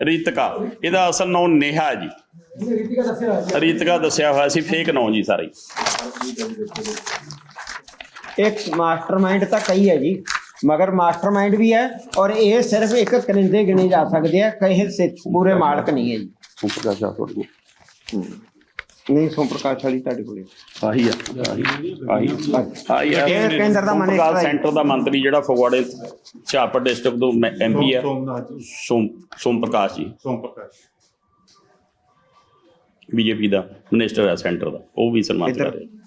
ਰੀਤਕਾ ਇਹਦਾ ਅਸਲ ਨਾਮ ਨੇਹਾ ਜੀ। ਰੀਤਕਾ ਦੱਸਿਆ ਹੋਇਆ ਸੀ ਫੇਕ ਨਾਮ ਜੀ ਸਾਰਾ। ਇੱਕ ਮਾਸਟਰਮਾਈਂਡ ਤਾਂ ਕਈ ਹੈ ਜੀ ਮਗਰ ਮਾਸਟਰਮਾਈਂਡ ਵੀ ਹੈ ਔਰ ਇਹ ਸਿਰਫ ਇੱਕ ਕਰਿੰਦੇ ਗਿਣੇ ਜਾ ਸਕਦੇ ਆ ਕਹੇ ਸੇ ਪੂਰੇ ਮਾਲਕ ਨਹੀਂ ਹੈ ਜੀ। ਸੁਪਰ ਕਾ ਤੁਹਾਡੇ ਕੋਲ ਨਹੀਂ ਸੋਮ ਪ੍ਰਕਾਸ਼ ਵਾਲੀ ਤੁਹਾਡੇ ਕੋਲੇ। ਆਹੀ ਆ ਆਹੀ ਆਹੀ। ਆਹੀ ਆ। ਇਹ ਕੇਂਦਰ ਦਾ ਮਨਿਸਟਰ ਹੈ। ਸੈਂਟਰ ਦਾ ਮੰਤਰੀ ਜਿਹੜਾ ਫਗਵਾੜੇ ਝਾਪੜ ਡਿਸਟ੍ਰਿਕਟ ਤੋਂ ਐਮਪੀ ਆ। ਸੋਮ ਸੋਮ ਪ੍ਰਕਾਸ਼ ਜੀ। ਸੋਮ ਪ੍ਰਕਾਸ਼। ਬੀਜੇਪੀ ਦਾ ਮਿਨਿਸਟਰ ਹੈ ਸੈਂਟਰ ਦਾ। ਉਹ ਵੀ ਸਨਮਾਨਿਤ ਕਰ। ਰਿਹਾ।